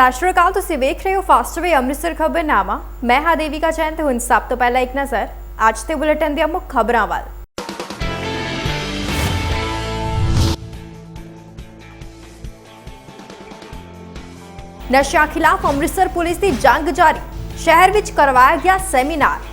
ਸਤਿ ਸ਼੍ਰੀ ਅਕਾਲ, ਤੁਸੀਂ ਵੇਖ ਰਹੇ ਹੋ ਫਾਸਟਵੇ ਅੰਮ੍ਰਿਤਸਰ ਖਬਰਨਾਮਾ ਮੈਂ ਹਾਂ ਦੇਵਿਕਾ ਜੈਨ ਤੇ ਹੁਣ ਸਭ ਤੋਂ ਪਹਿਲਾਂ ਇੱਕ ਨਜ਼ਰ ਅੱਜ ਦੇ ਬੁਲੇਟਿਨ ਦੀਆਂ ਮੁੱਖ ਖਬਰਾਂ ਵੱਲ। ਨਸ਼ਿਆਂ ਖਿਲਾਫ ਅੰਮ੍ਰਿਤਸਰ ਪੁਲਿਸ ਦੀ ਜੰਗ ਜਾਰੀ। ਸ਼ਹਿਰ ਵਿੱਚ ਕਰਵਾਇਆ ਗਿਆ ਸੈਮੀਨਾਰ।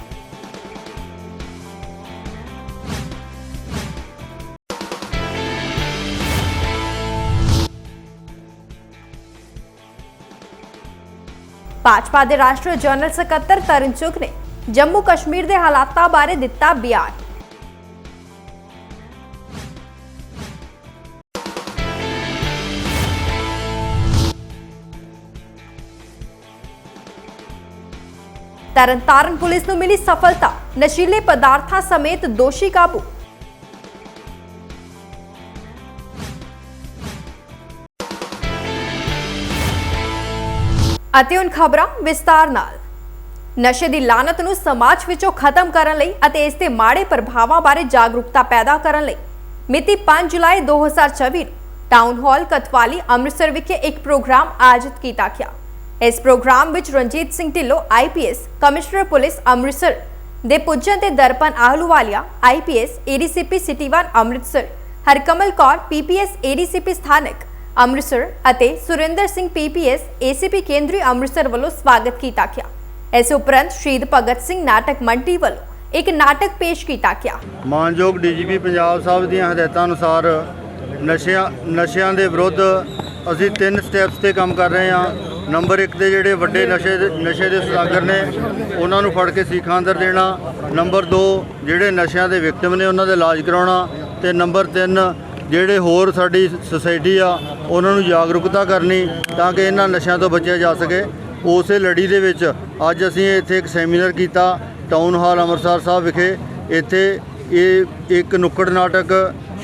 ਭਾਜਪਾ ਦੇ ਰਾਸ਼ਟਰੀ ਜਨਰਲ ਸਕੱਤਰ ਤਰਨ ਚੁੱਗ ਨੇ ਜੰਮੂ ਕਸ਼ਮੀਰ ਦੇ ਹਾਲਾਤਾਂ ਬਾਰੇ ਦਿੱਤਾ ਬਿਆਨ। ਤਰਨਤਾਰਨ ਪੁਲਿਸ ਨੂੰ ਮਿਲੀ ਸਫਲਤਾ। ਨਸ਼ੀਲੇ ਪਦਾਰਥਾਂ ਸਮੇਤ ਦੋਸ਼ੀ ਕਾਬੂ। ਅਤੇ ਹੁਣ ਖਬਰਾਂ ਵਿਸਤਾਰ ਨਾਲ। ਨਸ਼ੇ ਦੀ ਲਾਨਤ ਨੂੰ ਸਮਾਜ ਵਿੱਚੋਂ ਖਤਮ ਕਰਨ ਲਈ ਅਤੇ ਇਸ ਦੇ ਮਾੜੇ ਪ੍ਰਭਾਵਾਂ ਬਾਰੇ ਜਾਗਰੂਕਤਾ ਪੈਦਾ ਕਰਨ ਲਈ। ਮਿਤੀ 5 ਜੁਲਾਈ 2024 ਨੂੰ ਟਾਊਨ ਹਾਲ ਕਤਵਾਲੀ ਅੰਮ੍ਰਿਤਸਰ ਵਿਖੇ ਇੱਕ ਪ੍ਰੋਗਰਾਮ ਆਯੋਜਿਤ ਕੀਤਾ ਗਿਆ। ਇਸ ਪ੍ਰੋਗਰਾਮ ਵਿੱਚ Ranjit Singh Dhillon IPS commissioner police Amritsar ਦੇ ਪੁੱਜਣ ਤੇ Darpan Ahluwalia IPS ADCP city 1 Amritsar, Harkamal Kaur PPS ADCP ਸਥਾਨਕ ਅੰਮ੍ਰਿਤਸਰ ਅਤੇ ਸੁਰਿੰਦਰ ਸਿੰਘ ਪੀਪੀਐਸ ਏਸੀਪੀ ਕੇਂਦਰੀ ਅੰਮ੍ਰਿਤਸਰ ਵੱਲੋਂ ਸਵਾਗਤ ਕੀਤਾ ਗਿਆ। ਇਸ ਉਪਰੰਤ ਸ਼ਹੀਦ ਭਗਤ ਸਿੰਘ ਨਾਟਕ ਮੰਡੀ ਵੱਲੋਂ ਇੱਕ ਨਾਟਕ ਪੇਸ਼ ਕੀਤਾ ਗਿਆ। ਮਾਨਯੋਗ ਡੀਜੀਪੀ ਪੰਜਾਬ ਸਾਹਿਬ ਦੀਆਂ ਹਦਾਇਤਾਂ ਅਨੁਸਾਰ ਨਸ਼ਿਆਂ ਨਸ਼ਿਆਂ ਦੇ ਵਿਰੁੱਧ ਅਸੀਂ ਤਿੰਨ ਸਟੈਪਸ ਤੇ ਕੰਮ ਕਰ ਰਹੇ ਹਾਂ। ਨੰਬਰ 1 ਦੇ ਜਿਹੜੇ ਵੱਡੇ ਨਸ਼ੇ ਦੇ ਨਸ਼ੇ ਦੇ ਸੁਦਾਗਰ ਨੇ, ਉਹਨਾਂ ਨੂੰ ਫੜ ਕੇ ਸੀਖਾਂ ਅੰਦਰ ਦੇਣਾ। ਨੰਬਰ 2 ਜਿਹੜੇ ਨਸ਼ਿਆਂ ਦੇ ਵਿਕਟਮ ਨੇ, ਉਹਨਾਂ ਦਾ ਇਲਾਜ ਕਰਾਉਣਾ। ਤੇ ਨੰਬਰ 3 ਜਿਹੜੇ ਹੋਰ ਸਾਡੀ ਸੁਸਾਇਟੀ ਆ, ਉਹਨਾਂ ਨੂੰ ਜਾਗਰੂਕਤਾ ਕਰਨੀ ਤਾਂ ਕਿ ਇਹਨਾਂ ਨਸ਼ਿਆਂ ਤੋਂ ਬਚਿਆ ਜਾ ਸਕੇ। ਉਸੇ ਲੜੀ ਦੇ ਵਿੱਚ ਅੱਜ ਅਸੀਂ ਇੱਥੇ ਇੱਕ ਸੈਮੀਨਾਰ ਕੀਤਾ ਟਾਊਨ ਹਾਲ ਅੰਮ੍ਰਿਤਸਰ ਸਾਹਿਬ ਵਿਖੇ। ਇੱਥੇ ਇਹ ਇੱਕ ਨੁੱਕੜ ਨਾਟਕ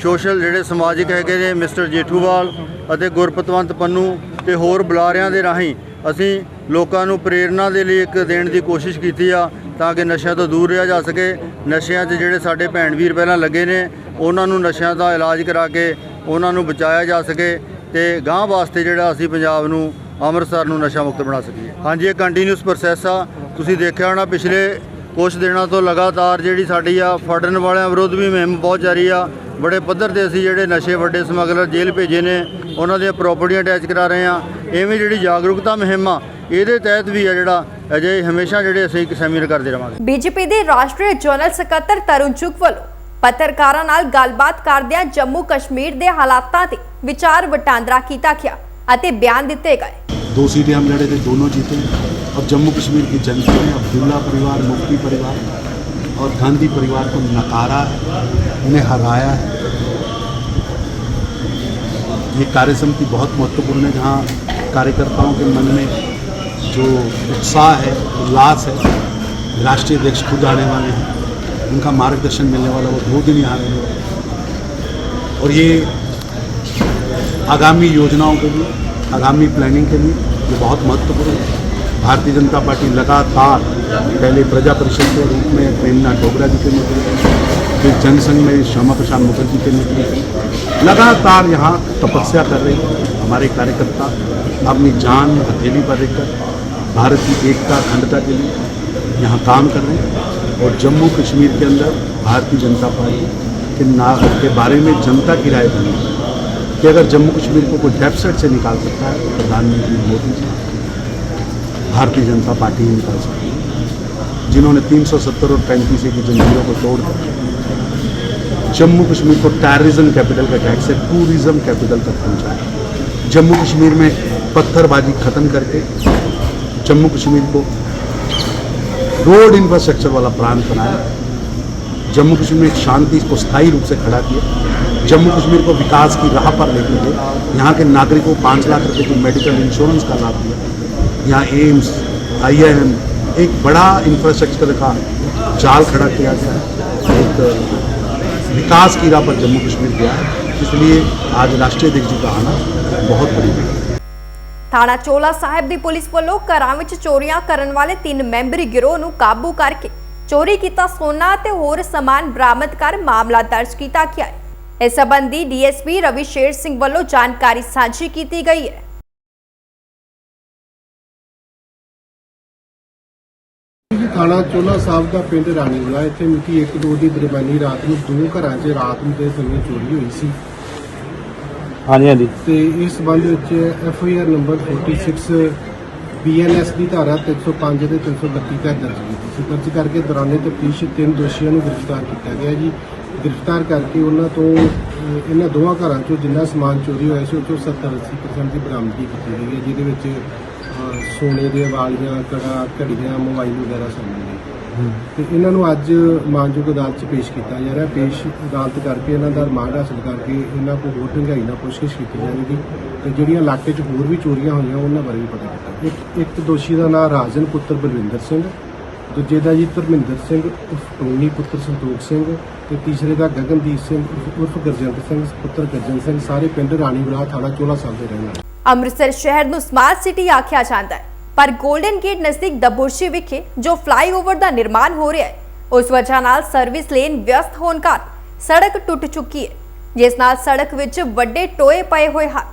ਸੋਸ਼ਲ ਜਿਹੜੇ ਸਮਾਜਿਕ ਹੈਗੇ ਨੇ, ਮਿਸਟਰ ਜੇਠੂਵਾਲ ਅਤੇ ਗੁਰਪਤਵੰਤ ਪੰਨੂ ਤੇ ਹੋਰ ਬੁਲਾਰਿਆਂ ਦੇ ਰਾਹੀਂ ਅਸੀਂ ਲੋਕਾਂ ਨੂੰ ਪ੍ਰੇਰਣਾ ਦੇ ਲਈ ਇੱਕ ਦੇਣ ਦੀ ਕੋਸ਼ਿਸ਼ ਕੀਤੀ ਆ ਤਾਂ ਕਿ ਨਸ਼ਿਆਂ ਤੋਂ ਦੂਰ ਰਿਹਾ ਜਾ ਸਕੇ। ਨਸ਼ਿਆਂ 'ਚ ਜਿਹੜੇ ਸਾਡੇ ਭੈਣ ਵੀਰ ਪਹਿਲਾਂ ਲੱਗੇ ਨੇ ਉਹਨਾਂ ਨੂੰ ਨਸ਼ਿਆਂ ਦਾ ਇਲਾਜ ਕਰਾ ਕੇ ਉਹਨਾਂ ਨੂੰ ਬਚਾਇਆ ਜਾ ਸਕੇ ਤੇ ਗਾਂਹ ਵਾਸਤੇ ਜਿਹੜਾ ਅਸੀਂ ਪੰਜਾਬ ਨੂੰ, ਅੰਮ੍ਰਿਤਸਰ ਨੂੰ ਨਸ਼ਾ ਮੁਕਤ ਬਣਾ ਸਕੀਏ। ਹਾਂਜੀ, ਇਹ ਕੰਟੀਨਿਊਸ ਪ੍ਰੋਸੈਸ ਆ। ਤੁਸੀਂ ਦੇਖਿਆ ਹੋਣਾ ਪਿਛਲੇ ਕੁਝ ਦਿਨਾਂ ਤੋਂ ਲਗਾਤਾਰ ਜਿਹੜੀ ਸਾਡੀ ਆ ਫੜਨ ਵਾਲਿਆਂ ਵਿਰੁੱਧ ਵੀ ਮੁਹਿੰਮ ਬਹੁਤ ਜਾਰੀ ਆ। ਬੜੇ ਪੱਧਰ ਤੇ ਅਸੀਂ ਜਿਹੜੇ ਨਸ਼ੇ ਵੱਡੇ ਸਮਗਲਰ ਜੇਲ੍ਹ ਭੇਜੇ ਨੇ, ਉਹਨਾਂ ਦੀਆਂ ਪ੍ਰਾਪਰਟੀਆਂ ਅਟੈਚ ਕਰਾ ਰਹੇ ਆ। ਐਵੇਂ ਜਿਹੜੀ ਜਾਗਰੂਕਤਾ ਮੁਹਿੰਮ ਆ, ਇਹਦੇ ਤਹਿਤ ਵੀ ਆ ਜਿਹੜਾ ਅਜੇ ਹਮੇਸ਼ਾ ਜਿਹੜੇ ਅਸੀਂ ਸੈਮੀਨਾਰ ਕਰਦੇ ਰਵਾਂਗੇ। ਬੀਜੇਪੀ ਦੇ ਰਾਸ਼ਟਰੀ ਜਨਰਲ ਸਕੱਤਰ ਤਰੁਣ ਚੁੱਗ ਵੱਲੋਂ ਪੱਤਰਕਾਰਾਂ ਨਾਲ ਗੱਲਬਾਤ ਕਰਦਿਆਂ ਜੰਮੂ ਕਸ਼ਮੀਰ ਦੇ ਹਾਲਾਤਾਂ ਤੇ ਵਿਚਾਰ ਵਟਾਂਦਰਾ ਕੀਤਾ ਗਿਆ ਅਤੇ ਬਿਆਨ ਦਿੱਤੇ ਗਏ दो सीटें हम लड़े थे दोनों जीते और जम्मू कश्मीर की जनता ने अब्दुल्ला परिवार मुफ्ती परिवार और गांधी परिवार को नकारा है उन्हें हराया है ये कार्य समिति बहुत महत्वपूर्ण है जहाँ कार्यकर्ताओं के मन में जो उत्साह है उल्लास है राष्ट्रीय अध्यक्ष खुद आने वाले हैं उनका मार्गदर्शन मिलने वाला वो दो दिन यहाँ रहेंगे और ये आगामी योजनाओं के लिए, आगामी प्लानिंग के लिए ये बहुत महत्वपूर्ण है। भारतीय जनता पार्टी लगातार पहले प्रजा परिषद के रूप में प्रेमनाथ डोगरा जी के नेतृत्व फिर जनसंघ में श्यामा प्रसाद मुखर्जी के नेतृत्व लगातार यहाँ तपस्या कर रहे हमारे कार्यकर्ता, अपनी जान हथेली पर रखकर भारत की एकता, अखंडता के लिए यहाँ काम कर रहे हैं। और जम्मू कश्मीर के अंदर भारतीय जनता पार्टी के नाम के बारे में जनता की राय बनी कि अगर जम्मू कश्मीर को कोई डेफिसिट से निकाल सकता है तो प्रधानमंत्री मोदी जी भारतीय जनता पार्टी ही निकाल सकती है। जिन्होंने 370 और पैंतीस की जंजीरों को तोड़ तोड़कर जम्मू कश्मीर को टेररिज्म कैपिटल का टैक्स से टूरिज़्म कैपिटल तक पहुँचाया। जम्मू कश्मीर में पत्थरबाजी खत्म करके जम्मू कश्मीर को रोड इंफ्रास्ट्रक्चर वाला प्रांत बनाया। जम्मू कश्मीर में एक शांति को स्थायी रूप से खड़ा किया। जम्मू कश्मीर को विकास की राह पर लेके गए। यहाँ के नागरिकों को पाँच लाख रुपए की मेडिकल इंश्योरेंस का लाभ दिया। यहाँ एम्स आईआईएम एक बड़ा इंफ्रास्ट्रक्चर का जाल खड़ा किया गया। एक विकास की राह पर जम्मू कश्मीर गया। इसलिए आज राष्ट्रीय अध्यक्ष जी का आना बहुत बड़ी बात है। ਥਾਣਾ ਚੋਲਾ ਸਾਹਿਬ ਦੀ ਪੁਲਿਸ ਵੱਲੋਂ ਘਰਾਂ ਵਿੱਚ ਚੋਰੀਆਂ ਕਰਨ ਵਾਲੇ ਤਿੰਨ ਮੈਂਬਰੀ ਗਿਰੋਹ ਨੂੰ ਕਾਬੂ ਕਰਕੇ ਚੋਰੀ ਕੀਤਾ ਸੋਨਾ ਤੇ ਹੋਰ ਸਮਾਨ ਬਰਾਮਦ ਕਰ ਮਾਮਲਾ ਦਰਜ ਕੀਤਾ ਗਿਆ ਹੈ। ਇਸ ਸੰਬੰਧੀ ਡੀਐਸਪੀ ਰਵੀ ਸ਼ੇਰ ਸਿੰਘ ਵੱਲੋਂ ਜਾਣਕਾਰੀ ਸਾਂਝੀ ਕੀਤੀ ਗਈ ਹੈ। ਥਾਣਾ ਚੋਲਾ ਸਾਹਿਬ ਦਾ ਪਿੰਡ ਰਾਣੀਵਾਲਾ ਇੱਥੇ ਮਿਤੀ 1-2 ਦੀ ਦਰਮਿਆਨੀ ਰਾਤ ਨੂੰ ਦੋ ਘਰਾਂ 'ਚ ਰਾਤ ਨੂੰ ਦੇ ਸਮੇਂ ਚੋਰੀ ਹੋਈ ਸੀ। ਹਾਂਜੀ ਹਾਂਜੀ। ਤੇ ਇਸ ਸੰਬੰਧ ਵਿੱਚ F I R number 46 BNS ਦੀ ਧਾਰਾ 305 ਤੇ 332 ਤਹਿਤ ਦਰਜ ਕੀਤੀ ਸੀ। ਦਰਜ ਕਰਕੇ ਦੌਰਾਨੇ ਤਫਤੀਸ਼ ਤਿੰਨ ਦੋਸ਼ੀਆਂ ਨੂੰ ਗ੍ਰਿਫਤਾਰ ਕੀਤਾ ਗਿਆ ਜੀ। ਗ੍ਰਿਫਤਾਰ ਕਰਕੇ ਉਹਨਾਂ ਤੋਂ ਇਹਨਾਂ ਦੋਵਾਂ ਘਰਾਂ 'ਚੋਂ ਜਿੰਨਾ ਸਮਾਨ ਚੋਰੀ ਹੋਇਆ ਸੀ, ਉਹ 'ਚੋਂ 70-80% ਦੀ ਬਰਾਮਦਗੀ ਕੀਤੀ ਗਈ ਹੈ, ਜਿਹਦੇ ਵਿੱਚ ਸੋਨੇ ਦੇ ਵਾਲੀਆਂ, ਕੜਾ, ਘੜੀਆਂ, ਮੋਬਾਈਲ ਵਗੈਰਾ ਸ਼ਾਮਲ ਨੇ। ਤੇ ਇਹਨਾਂ ਨੂੰ ਅੱਜ ਮਾਨਯੋਗ ਅਦਾਲਤ 'ਚ ਪੇਸ਼ ਕੀਤਾ ਜਾ ਰਿਹਾ। ਪੇਸ਼ ਅਦਾਲਤ ਕਰਕੇ ਇਹਨਾਂ ਦਾ ਰਿਮਾਂਡ ਹਾਸਲ ਕਰਕੇ ਇਹਨਾਂ ਕੋਲ ਹੋਰ ਡੂੰਘਾਈ ਨਾਲ ਪੁੱਛਗਿੱਛ ਕੀਤੀ ਜਾਵੇਗੀ ਤੇ ਜਿਹੜੀਆਂ ਇਲਾਕੇ 'ਚ ਹੋਰ ਵੀ ਚੋਰੀਆਂ ਹੋਈਆਂ ਉਹਨਾਂ ਬਾਰੇ ਵੀ ਪਤਾ ਕੀਤਾ ਇੱਕ ਇੱਕ ਦੋਸ਼ੀ ਦਾ ਨਾਮ ਰਾਜਨ ਪੁੱਤਰ ਬਲਵਿੰਦਰ ਸਿੰਘ, ਦੂਜੇ ਦਾ ਜੀ ਧਰਮਿੰਦਰ ਸਿੰਘ ਉਰਫ ਟੋਨੀ ਪੁੱਤਰ ਸੰਤੋਖ ਸਿੰਘ ਤੇ ਤੀਸਰੇ ਦਾ ਗਗਨਦੀਪ ਸਿੰਘ ਉਰਫ- ਉਰਫ ਗਰਜੰਤ ਸਿੰਘ, ਪੁੱਤਰ ਗਰਜਨ ਸਿੰਘ, ਸਾਰੇ ਪਿੰਡ ਰਾਣੀਵਾਲਾ ਥਾਣਾ ਚੋਲਾ ਸਾਲ ਦੇ ਰਹਿਣ ਵਾਲੇ। ਅੰਮ੍ਰਿਤਸਰ ਸ਼ਹਿਰ ਨੂੰ ਸਮਾਰਟ ਸਿਟੀ ਆਖਿਆ ਜਾਂਦਾ ਹੈ। ਪਰ 골ਡਨ ਗੇਟ ਨਜ਼ਦੀਕ ਦਬੁਰਸ਼ੀ ਵਿਖੇ ਜੋ ਫਲਾਈਓਵਰ ਦਾ ਨਿਰਮਾਣ ਹੋ ਰਿਹਾ ਹੈ, ਉਸ ਵਜ੍ਹਾ ਨਾਲ ਸਰਵਿਸ ਲੇਨ ਵਿਅਸਤ ਹੋਣ ਕਾਰਨ ਸੜਕ ਟੁੱਟ ਚੁੱਕੀ ਹੈ, ਜਿਸ ਨਾਲ ਸੜਕ ਵਿੱਚ ਵੱਡੇ ਟੋਏ ਪਏ ਹੋਏ ਹਨ।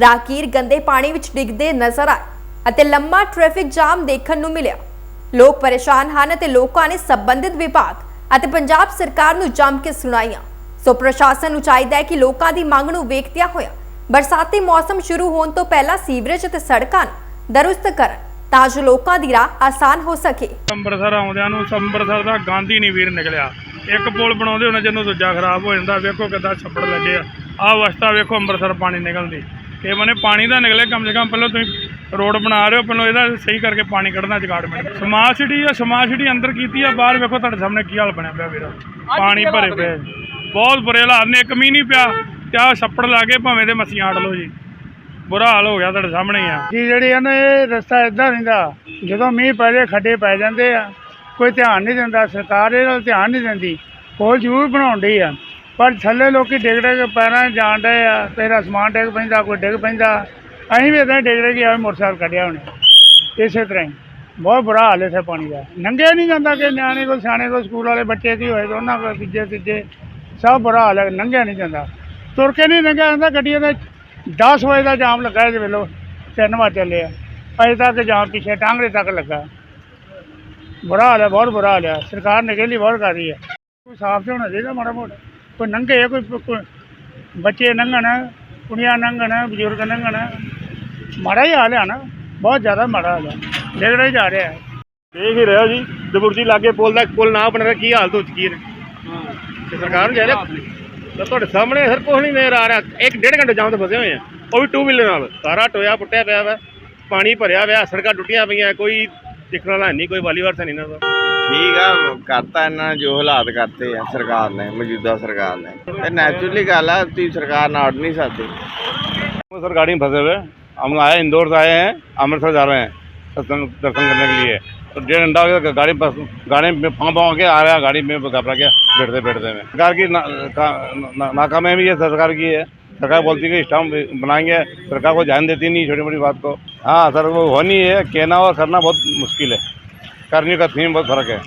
ਰਾਹਗੀਰ ਗੰਦੇ ਪਾਣੀ ਵਿੱਚ ਡਿੱਗਦੇ ਨਜ਼ਰ ਆਏ ਅਤੇ ਲੰਮਾ ਟ੍ਰੈਫਿਕ ਜਾਮ ਦੇਖਣ ਨੂੰ ਮਿਲਿਆ। ਲੋਕ ਪਰੇਸ਼ਾਨ ਹਨ ਅਤੇ ਲੋਕਾਂ ਨੇ ਸੰਬੰਧਿਤ ਵਿਭਾਗ ਅਤੇ ਪੰਜਾਬ ਸਰਕਾਰ ਨੂੰ ਜੰਮ ਕੇ ਸੁਣਾਈਆਂ। ਸੋ ਪ੍ਰਸ਼ਾਸਨ ਨੂੰ ਚਾਹੀਦਾ ਹੈ ਕਿ ਲੋਕਾਂ ਦੀ ਮੰਗ ਨੂੰ ਵੇਖਦਿਆਂ ਹੋਇਆ ਬਰਸਾਤੀ ਮੌਸਮ ਸ਼ੁਰੂ ਹੋਣ ਤੋਂ ਪਹਿਲਾਂ ਸੀਵਰੇਜ ਅਤੇ ਸੜਕਾਂ ਨੂੰ ਦਰੁਸਤ ਕਰਨ, ਤਾਂ ਜੋ ਲੋਕਾਂ ਦੀ ਰਾਹ ਆਸਾਨ ਹੋ ਸਕੇ। ਅੰਮ੍ਰਿਤਸਰ ਆਉਂਦਿਆਂ ਨੂੰ ਅੰਮ੍ਰਿਤਸਰ ਦਾ ਗਾਂਧੀ ਨਹੀਂ ਵੀਰ ਨਿਕਲਿਆ। ਇੱਕ ਪੁਲ ਬਣਾਉਂਦੇ ਉਹਨਾਂ ਜਦੋਂ ਦੂਜਾ ਖਰਾਬ ਹੋ ਜਾਂਦਾ, ਵੇਖੋ ਕਿੱਦਾਂ ਛੱਪੜ ਲੱਗੇ ਆ। ਆਹ ਅਵਸਥਾ ਵੇਖੋ ਅੰਮ੍ਰਿਤਸਰ ਪਾਣੀ ਨਿਕਲਦੀ। ਇਹ ਮਨੇ ਪਾਣੀ ਦਾ ਨਿਕਲੇ ਕਮ ਸੇ ਕਮ, ਪਹਿਲਾਂ ਤੁਸੀਂ ਰੋਡ ਬਣਾ ਰਹੇ ਹੋ, ਪਹਿਲਾਂ ਇਹਦਾ ਸਹੀ ਕਰਕੇ ਪਾਣੀ ਕੱਢਣਾ ਜਗਾੜਮੈਂਟ ਸਮਾਰਟ ਸਿਟੀ ਆ, ਸਮਾਰਟ ਸਿਟੀ ਅੰਦਰ ਕੀਤੀ ਆ, ਬਾਹਰ ਵੇਖੋ ਤੁਹਾਡੇ ਸਾਹਮਣੇ ਕੀ ਹਾਲ ਬਣਿਆ ਪਿਆ ਵੀਰਾ। ਪਾਣੀ ਭਰੇ ਪਏ। ਬਹੁਤ ਬੁਰੇ ਹਾਲਾਤ ਨੇ, ਇੱਕ ਮੀਂਹ ਨਹੀਂ ਪਿਆ, ਤੇ ਆਹ ਛੱਪੜ ਲਾ ਕੇ ਭਾਵੇਂ ਤੇ ਮੱਸੀਆਂ ਹਟ ਲਓ ਜੀ। ਬੁਰਾ ਹਾਲ ਹੋ ਗਿਆ ਤੁਹਾਡੇ ਸਾਹਮਣੇ ਆ। ਜੀ, ਜਿਹੜੀ ਆ ਨਾ, ਇਹ ਰਸਤਾ ਇਦਾਂ ਰਹਿੰਦਾ, ਜਦੋਂ ਮੀਂਹ ਪੈ ਜਾਏ, ਖੱਡੇ ਪੈ ਜਾਂਦੇ ਆ। ਕੋਈ ਧਿਆਨ ਨਹੀਂ ਦਿੰਦਾ, ਸਰਕਾਰ ਇਹ ਨਾਲ ਧਿਆਨ ਨਹੀਂ ਦਿੰਦੀ। ਕੋਲ ਜ਼ਰੂਰ ਬਣਾਉਣ ਡਈ ਆ। ਪਰ ਥੱਲੇ ਲੋਕੀ ਡਿੱਗ ਡਿੱਗ ਪੈਰਾਂ 'ਚ ਜਾਣ ਡਏ ਆ ਤੇਰਾ ਸਮਾਨ ਡਿੱਗ ਪੈਂਦਾ, ਕੋਈ ਡਿੱਗ ਪੈਂਦਾ। ਅਸੀਂ ਵੀ ਇਦਾਂ ਡਿੱਗ ਡਿੱਗ ਆ ਮੋਟਰਸਾਈਕਲ ਕੱਢਿਆ ਉਹਨੇ। ਇਸੇ ਤਰ੍ਹਾਂ ਹੀ। ਬਹੁਤ ਬੁਰਾ ਹਾਲ ਇੱਥੇ ਪਾਣੀ ਦਾ। ਲੰਘਿਆ ਨਹੀਂ ਜਾਂਦਾ ਕਿ ਨਿਆਣੇ ਕੋਲ, ਸਿਆਣੇ ਕੋਲ, ਸਕੂਲ ਵਾਲੇ ਬੱਚੇ ਕੀ ਹੋਏ ਉਹਨਾਂ ਕੋਲ, ਤੀਜੇ ਤੀਜੇ। ਸਭ ਬੁਰਾ ਹਾਲ ਹੈ ਲੰਘਿਆ ਨਹੀਂ ਜਾਂਦਾ। ਤੁਰ ਕੇ ਨਹੀਂ ਲੰਘਿਆ ਜਾਂਦਾ, ਗੱਡੀਆਂ ਦਾ 10 ਵਜੇ ਦਾ ਜਾਮ ਲੱਗਾ ਇਹਦੇ ਵੇਲੇ, ਤਿੰਨ ਵਜੇ ਚੱਲੇ ਆ। ਅਜੇ ਤੱਕ ਜਾਮ ਪਿੱਛੇ ਟਾਂਗੜੇ ਤੱਕ ਲੱਗਾ। ਬੁਰਾ ਹਾਲ ਹੈ ਬਹੁਤ ਬੁਰਾ ਹਾਲ ਹੈ ਸਰਕਾਰ ਨਿਕਲੀ ਬਹੁਤ ਕਰ ਰਹੀ ਹੈ ਕੋਈ ਸਾਫ਼ ਤੇ ਹੋਣਾ ਚਾਹੀਦਾ ਮਾੜਾ ਮੋਟਾ। ਕੋਈ ਨੰਗੇ ਕੋਈ ਬੱਚੇ ਨੰਗਣ, ਕੁੜੀਆਂ ਨੰਗਣ, ਬਜ਼ੁਰਗ ਨੰਗਣ। ਮਾੜਾ ਹੀ ਹਾਲ ਹੈ ਨਾ। ਬਹੁਤ ਜ਼ਿਆਦਾ ਮਾੜਾ ਹਾਲ ਹੈ ਡਿੱਗਦਾ ਹੀ ਜਾ ਰਿਹਾ। ਹੈ ਦੇਖ ਹੀ ਰਿਹਾ ਜੀ। ਦਬੁਰਜੀ ਲਾਗੇ ਪੁਲ ਦਾ, ਪੁਲ ਨਾ ਬਣ ਰਿਹਾ ਕੀ ਹਾਲਤ ਹੋ ਚੁੱਕੀ ਹੈ। ਤੇ ਸਰਕਾਰ ਨੂੰ ਚਾਹੀਦਾ ਤਾਂ ਤੁਹਾਡੇ ਸਾਹਮਣੇ ਸਰ ਕੁਛ ਨਹੀਂ ਨਜ਼ਰ ਆ ਰਿਹਾ ਇੱਕ ਡੇਢ ਘੰਟੇ ਜਾਮ ਤੇ ਫਸੇ ਹੋਏ ਆ ਉਹ ਵੀ ਟੂ ਵੀਲਰ ਨਾਲ ਸਾਰਾ ਟੋਇਆ ਪੁੱਟਿਆ ਪਿਆ ਵਾ ਪਾਣੀ ਭਰਿਆ ਹੋਇਆ ਸੜਕਾਂ ਟੁੱਟੀਆਂ ਪਈਆਂ ਕੋਈ ਦੇਖਣ ਵਾਲਾ ਹੈ ਨਹੀਂ ਕੋਈ ਵਾਲੀਵਾਰ ਤਾਂ ਨਹੀਂ ਨਾ ਠੀਕ ਆ ਕਰਤਾ ਇਹਨਾਂ ਨੇ ਜੋ ਹਾਲਾਤ ਕਰਤੇ ਆ ਸਰਕਾਰ ਨੇ ਮੌਜੂਦਾ ਸਰਕਾਰ ਨੇ ਤੇ ਨੈਚੁਰਲੀ ਗੱਲ ਆ ਤੁਸੀਂ ਸਰਕਾਰ ਨਾਲ ਅੜ ਨਹੀਂ ਸਕਦੇ सर गाड़ी में फंसे हुए हम आए इंदौर से आए हैं अमृतसर जा रहे हैं सत्संग दर्शन करने के लिए तो डेढ़ घंटा हो गया गाड़ी में फंस- गाड़ी में पाँव पाँव के आ रहा है गाड़ी में घबरा गया बैठते बैठते में सरकार की ना, का, ना, नाकामी भी है सरकार की है सरकार बोलती है कि स्टाम्प बनाएंगे सरकार को ध्यान देती नहीं छोटी मोटी बात को हाँ सर वो होनी है कहना और करना बहुत मुश्किल है करने का थीम बहुत फर्क है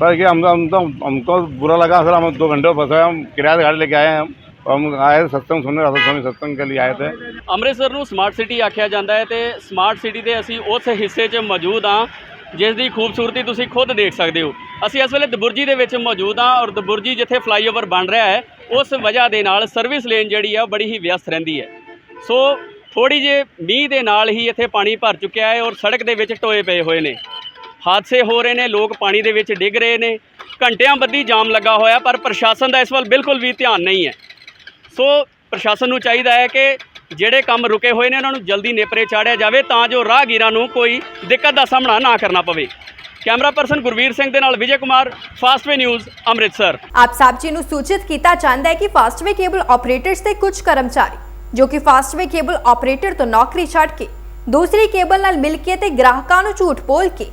पर कि हम हम तो हमको बुरा लगा सर हम दो घंटे फंसे हम किराया गाड़ी लेके आए हैं हम और हम आए सत्संग सुनने राधा स्वामी सत्संग के लिए आए थे ਅੰਮ੍ਰਿਤਸਰ ਨੂੰ ਸਮਾਰਟ ਸਿਟੀ ਆਖਿਆ ਜਾਂਦਾ ਹੈ ਤੇ ਸਮਾਰਟ ਸਿਟੀ ਦੇ ਅਸੀਂ ਉਸ ਹਿੱਸੇ 'ਚ ਮੌਜੂਦ ਹਾਂ ਜਿਸ ਦੀ ਖੂਬਸੂਰਤੀ ਤੁਸੀਂ ਖੁਦ ਦੇਖ ਸਕਦੇ ਹੋ। ਅਸੀਂ ਇਸ ਵੇਲੇ ਦਬੁਰਜੀ ਦੇ ਵਿੱਚ ਮੌਜੂਦ ਹਾਂ ਔਰ ਦਬੁਰਜੀ ਜਿੱਥੇ ਫਲਾਈਓਵਰ ਬਣ ਰਿਹਾ ਹੈ, ਉਸ ਵਜ੍ਹਾ ਦੇ ਨਾਲ ਸਰਵਿਸ ਲੇਨ ਜਿਹੜੀ ਆ ਉਹ ਬੜੀ ਹੀ ਵਿਅਸਤ ਰਹਿੰਦੀ ਹੈ। ਸੋ ਥੋੜੀ ਜਿਹੀ ਮੀਂਹ ਦੇ ਨਾਲ ਹੀ ਇੱਥੇ ਪਾਣੀ ਭਰ ਚੁੱਕਿਆ ਹੈ ਔਰ ਸੜਕ ਦੇ ਵਿੱਚ ਟੋਏ ਪਏ ਹੋਏ ਨੇ। ਹਾਦਸੇ ਹੋ ਰਹੇ ਨੇ, ਲੋਕ ਪਾਣੀ ਦੇ ਵਿੱਚ ਡਿੱਗ ਰਹੇ ਨੇ, ਘੰਟਿਆਂ ਬੱਧੀ ਜਾਮ ਲੱਗਾ ਹੋਇਆ, ਪਰ ਪ੍ਰਸ਼ਾਸਨ ਦਾ ਇਸ ਵੱਲ ਬਿਲਕੁਲ ਵੀ ਧਿਆਨ ਨਹੀਂ ਹੈ। ਸੋ ਪ੍ਰਸ਼ਾਸਨ ਨੂੰ ਚਾਹੀਦਾ ਹੈ ਕਿ ਜਿਹੜੇ ਕੰਮ ਰੁਕੇ ਹੋਏ ਨੇ, ਉਹਨਾਂ ਨੂੰ ਜਲਦੀ ਨੇਪਰੇ ਚਾੜਿਆ ਜਾਵੇ ਤਾਂ ਜੋ ਰਾਹਗੀਰਾਂ ਨੂੰ ਕੋਈ ਦਿੱਕਤ ਦਾ ਸਾਹਮਣਾ ਨਾ ਕਰਨਾ ਪਵੇ। ਕੈਮਰਾ ਪਰਸਨ ਗੁਰਵੀਰ ਸਿੰਘ ਦੇ ਨਾਲ ਵਿਜੇ ਕੁਮਾਰ ਫਾਸਟਵੇ ਨਿਊਜ਼ ਅੰਮ੍ਰਿਤਸਰ। ਆਪ ਸਾਹਿਬ ਜੀ ਨੂੰ ਸੂਚਿਤ ਕੀਤਾ ਜਾਂਦਾ ਹੈ ਕਿ ਫਾਸਟਵੇ ਕੇਬਲ ਆਪਰੇਟਰਸ ਦੇ ਕੁਝ ਕਰਮਚਾਰੀ, ਜੋ ਕਿ ਫਾਸਟਵੇ ਕੇਬਲ ਆਪਰੇਟਰ ਤੋਂ ਨੌਕਰੀ ਛੱਡ ਕੇ ਦੂਸਰੀ ਕੇਬਲ ਨਾਲ ਮਿਲ ਕੇ ਤੇ ਗ੍ਰਾਹਕਾਂ ਨੂੰ ਝੂਠ ਬੋਲ ਕੇ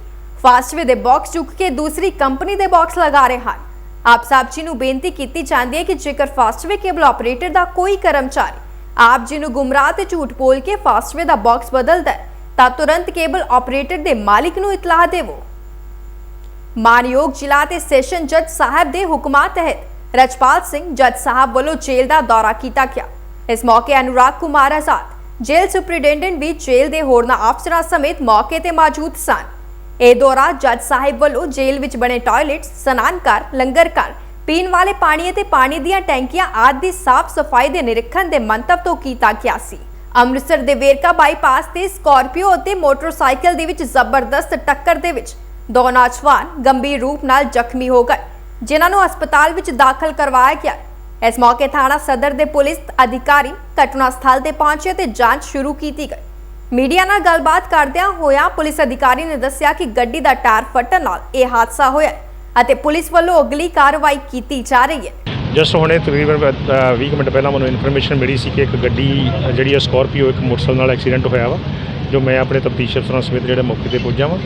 ਫਾਸਟਵੇ ਦੇ ਬਾਕਸ ਚੁੱਕ ਕੇ ਦੂਸਰੀ ਕੰਪਨੀ ਦੇ ਬਾਕਸ ਲਗਾ ਰਹੇ ਹਨ। ਆਪ ਸਭ ਜੀ ਨੂੰ ਬੇਨਤੀ ਕੀਤੀ ਜਾਂਦੀ ਹੈ ਕਿ ਜੇਕਰ ਫਾਸਟਵੇ ਕੇਬਲ ਆਪਰੇਟਰ ਦਾ ਕੋਈ ਕਰਮਚਾਰੀ ਆਪ ਜੀ ਨੂੰ ਗੁੰਮਰਾਹ ਤੇ ਝੂਠ ਬੋਲ ਕੇ ਫਾਸਟਵੇ ਦਾ ਬਾਕਸ ਬਦਲਦਾ ਹੈ, ਤਾਂ ਤੁਰੰਤ ਕੇਬਲ ਆਪਰੇਟਰ ਦੇ ਮਾਲਿਕ ਨੂੰ ਇਤਲਾਹ ਦੇਵੋ। ਮਾਨਯੋਗ ਜ਼ਿਲ੍ਹਾ ਤੇ ਸੈਸ਼ਨ ਜੱਜ ਸਾਹਿਬ ਦੇ ਹੁਕਮਾਂ ਤਹਿਤ ਰਜਪਾਲ ਸਿੰਘ ਜੱਜ ਸਾਹਿਬ ਵੱਲੋਂ ਜੇਲ੍ਹ ਦਾ ਦੌਰਾ ਕੀਤਾ ਗਿਆ। ਇਸ ਮੌਕੇ ਅਨੁਰਾਗ ਕੁਮਾਰ ਆਜ਼ਾਦ, ਜੇਲ੍ਹ ਸੁਪਰਡੈਂਡੈਂਟ ਵੀ ਜੇਲ੍ਹ ਦੇ ਹੋਰਨਾਂ ਅਫਸਰਾਂ ਸਮੇਤ ਮੌਕੇ ਤੇ ਮੌਜੂਦ ਸਨ। ਇਹ ਦੌਰਾ ਜੱਜ ਸਾਹਿਬ ਵੱਲੋਂ ਜੇਲ੍ਹ ਵਿੱਚ ਬਣੇ ਟਾਇਲਟਸ ਸਨਾਨ ਘਰ ਲੰਗਰ ਘਰ ਪੀਣ ਵਾਲੇ ਪਾਣੀ ਅਤੇ ਪਾਣੀ ਦੀਆਂ ਟੈਂਕੀਆਂ ਆਦਿ ਦੀ ਸਾਫ਼ ਸਫ਼ਾਈ ਦੇ ਨਿਰੀਖਣ ਦੇ ਮੰਤਵ ਤੋਂ ਕੀਤਾ ਗਿਆ ਸੀ। ਅੰਮ੍ਰਿਤਸਰ ਦੇ ਵੇਰਕਾ ਬਾਈਪਾਸ ਤੇ ਸਕਾਰਪੀਓ ਅਤੇ ਮੋਟਰਸਾਈਕਲ ਦੇ ਵਿੱਚ ਜ਼ਬਰਦਸਤ ਟੱਕਰ ਦੇ ਵਿੱਚ ਦੋ ਨੌਜਵਾਨ ਗੰਭੀਰ ਰੂਪ ਨਾਲ ਜ਼ਖਮੀ ਹੋ ਗਏ, ਜਿਨ੍ਹਾਂ ਨੂੰ ਹਸਪਤਾਲ ਵਿੱਚ ਦਾਖਲ ਕਰਵਾਇਆ ਗਿਆ। ਇਸ ਮੌਕੇ ਥਾਣਾ ਸਦਰ ਦੇ ਪੁਲਿਸ ਅਧਿਕਾਰੀ ਘਟਨਾ ਸਥਲ ਤੇ ਪਹੁੰਚੇ ਤੇ ਜਾਂਚ ਸ਼ੁਰੂ ਕੀਤੀ ਗਈ। ਮੀਡੀਆ ਨਾਲ ਗੱਲਬਾਤ ਕਰਦਿਆਂ ਹੋਇਆ ਪੁਲਿਸ ਅਧਿਕਾਰੀ ਨੇ ਦੱਸਿਆ ਕਿ ਗੱਡੀ ਦਾ ਟਾਇਰ ਫਟਣ ਨਾਲ ਇਹ ਹਾਦਸਾ ਹੋਇਆ ਅਤੇ ਪੁਲਿਸ ਵੱਲੋਂ ਅਗਲੀ ਕਾਰਵਾਈ ਕੀਤੀ ਜਾ ਰਹੀ ਹੈ। ਜਸਟ ਹੁਣੇ ਤਕਰੀਬਨ ਅ, 20 ਮਿੰਟ ਪਹਿਲਾਂ ਮੈਨੂੰ ਇਨਫੋਰਮੇਸ਼ਨ ਮਿਲੀ ਸੀ ਕਿ ਇੱਕ ਗੱਡੀ ਜਿਹੜੀ ਹੈ ਸਕਾਰਪੀਓ ਇੱਕ ਮੋਟਰਸਾਈਕਲ ਨਾਲ ਐਕਸੀਡੈਂਟ ਹੋਇਆ ਵਾ ਜੋ ਮੈਂ ਆਪਣੇ ਤਫਤੀਸ਼ ਅਫਸਰਾਂ ਸਮੇਤ ਜਿਹੜੇ ਮੌਕੇ ਤੇ ਪੁੱਜਾ ਵਾਂ।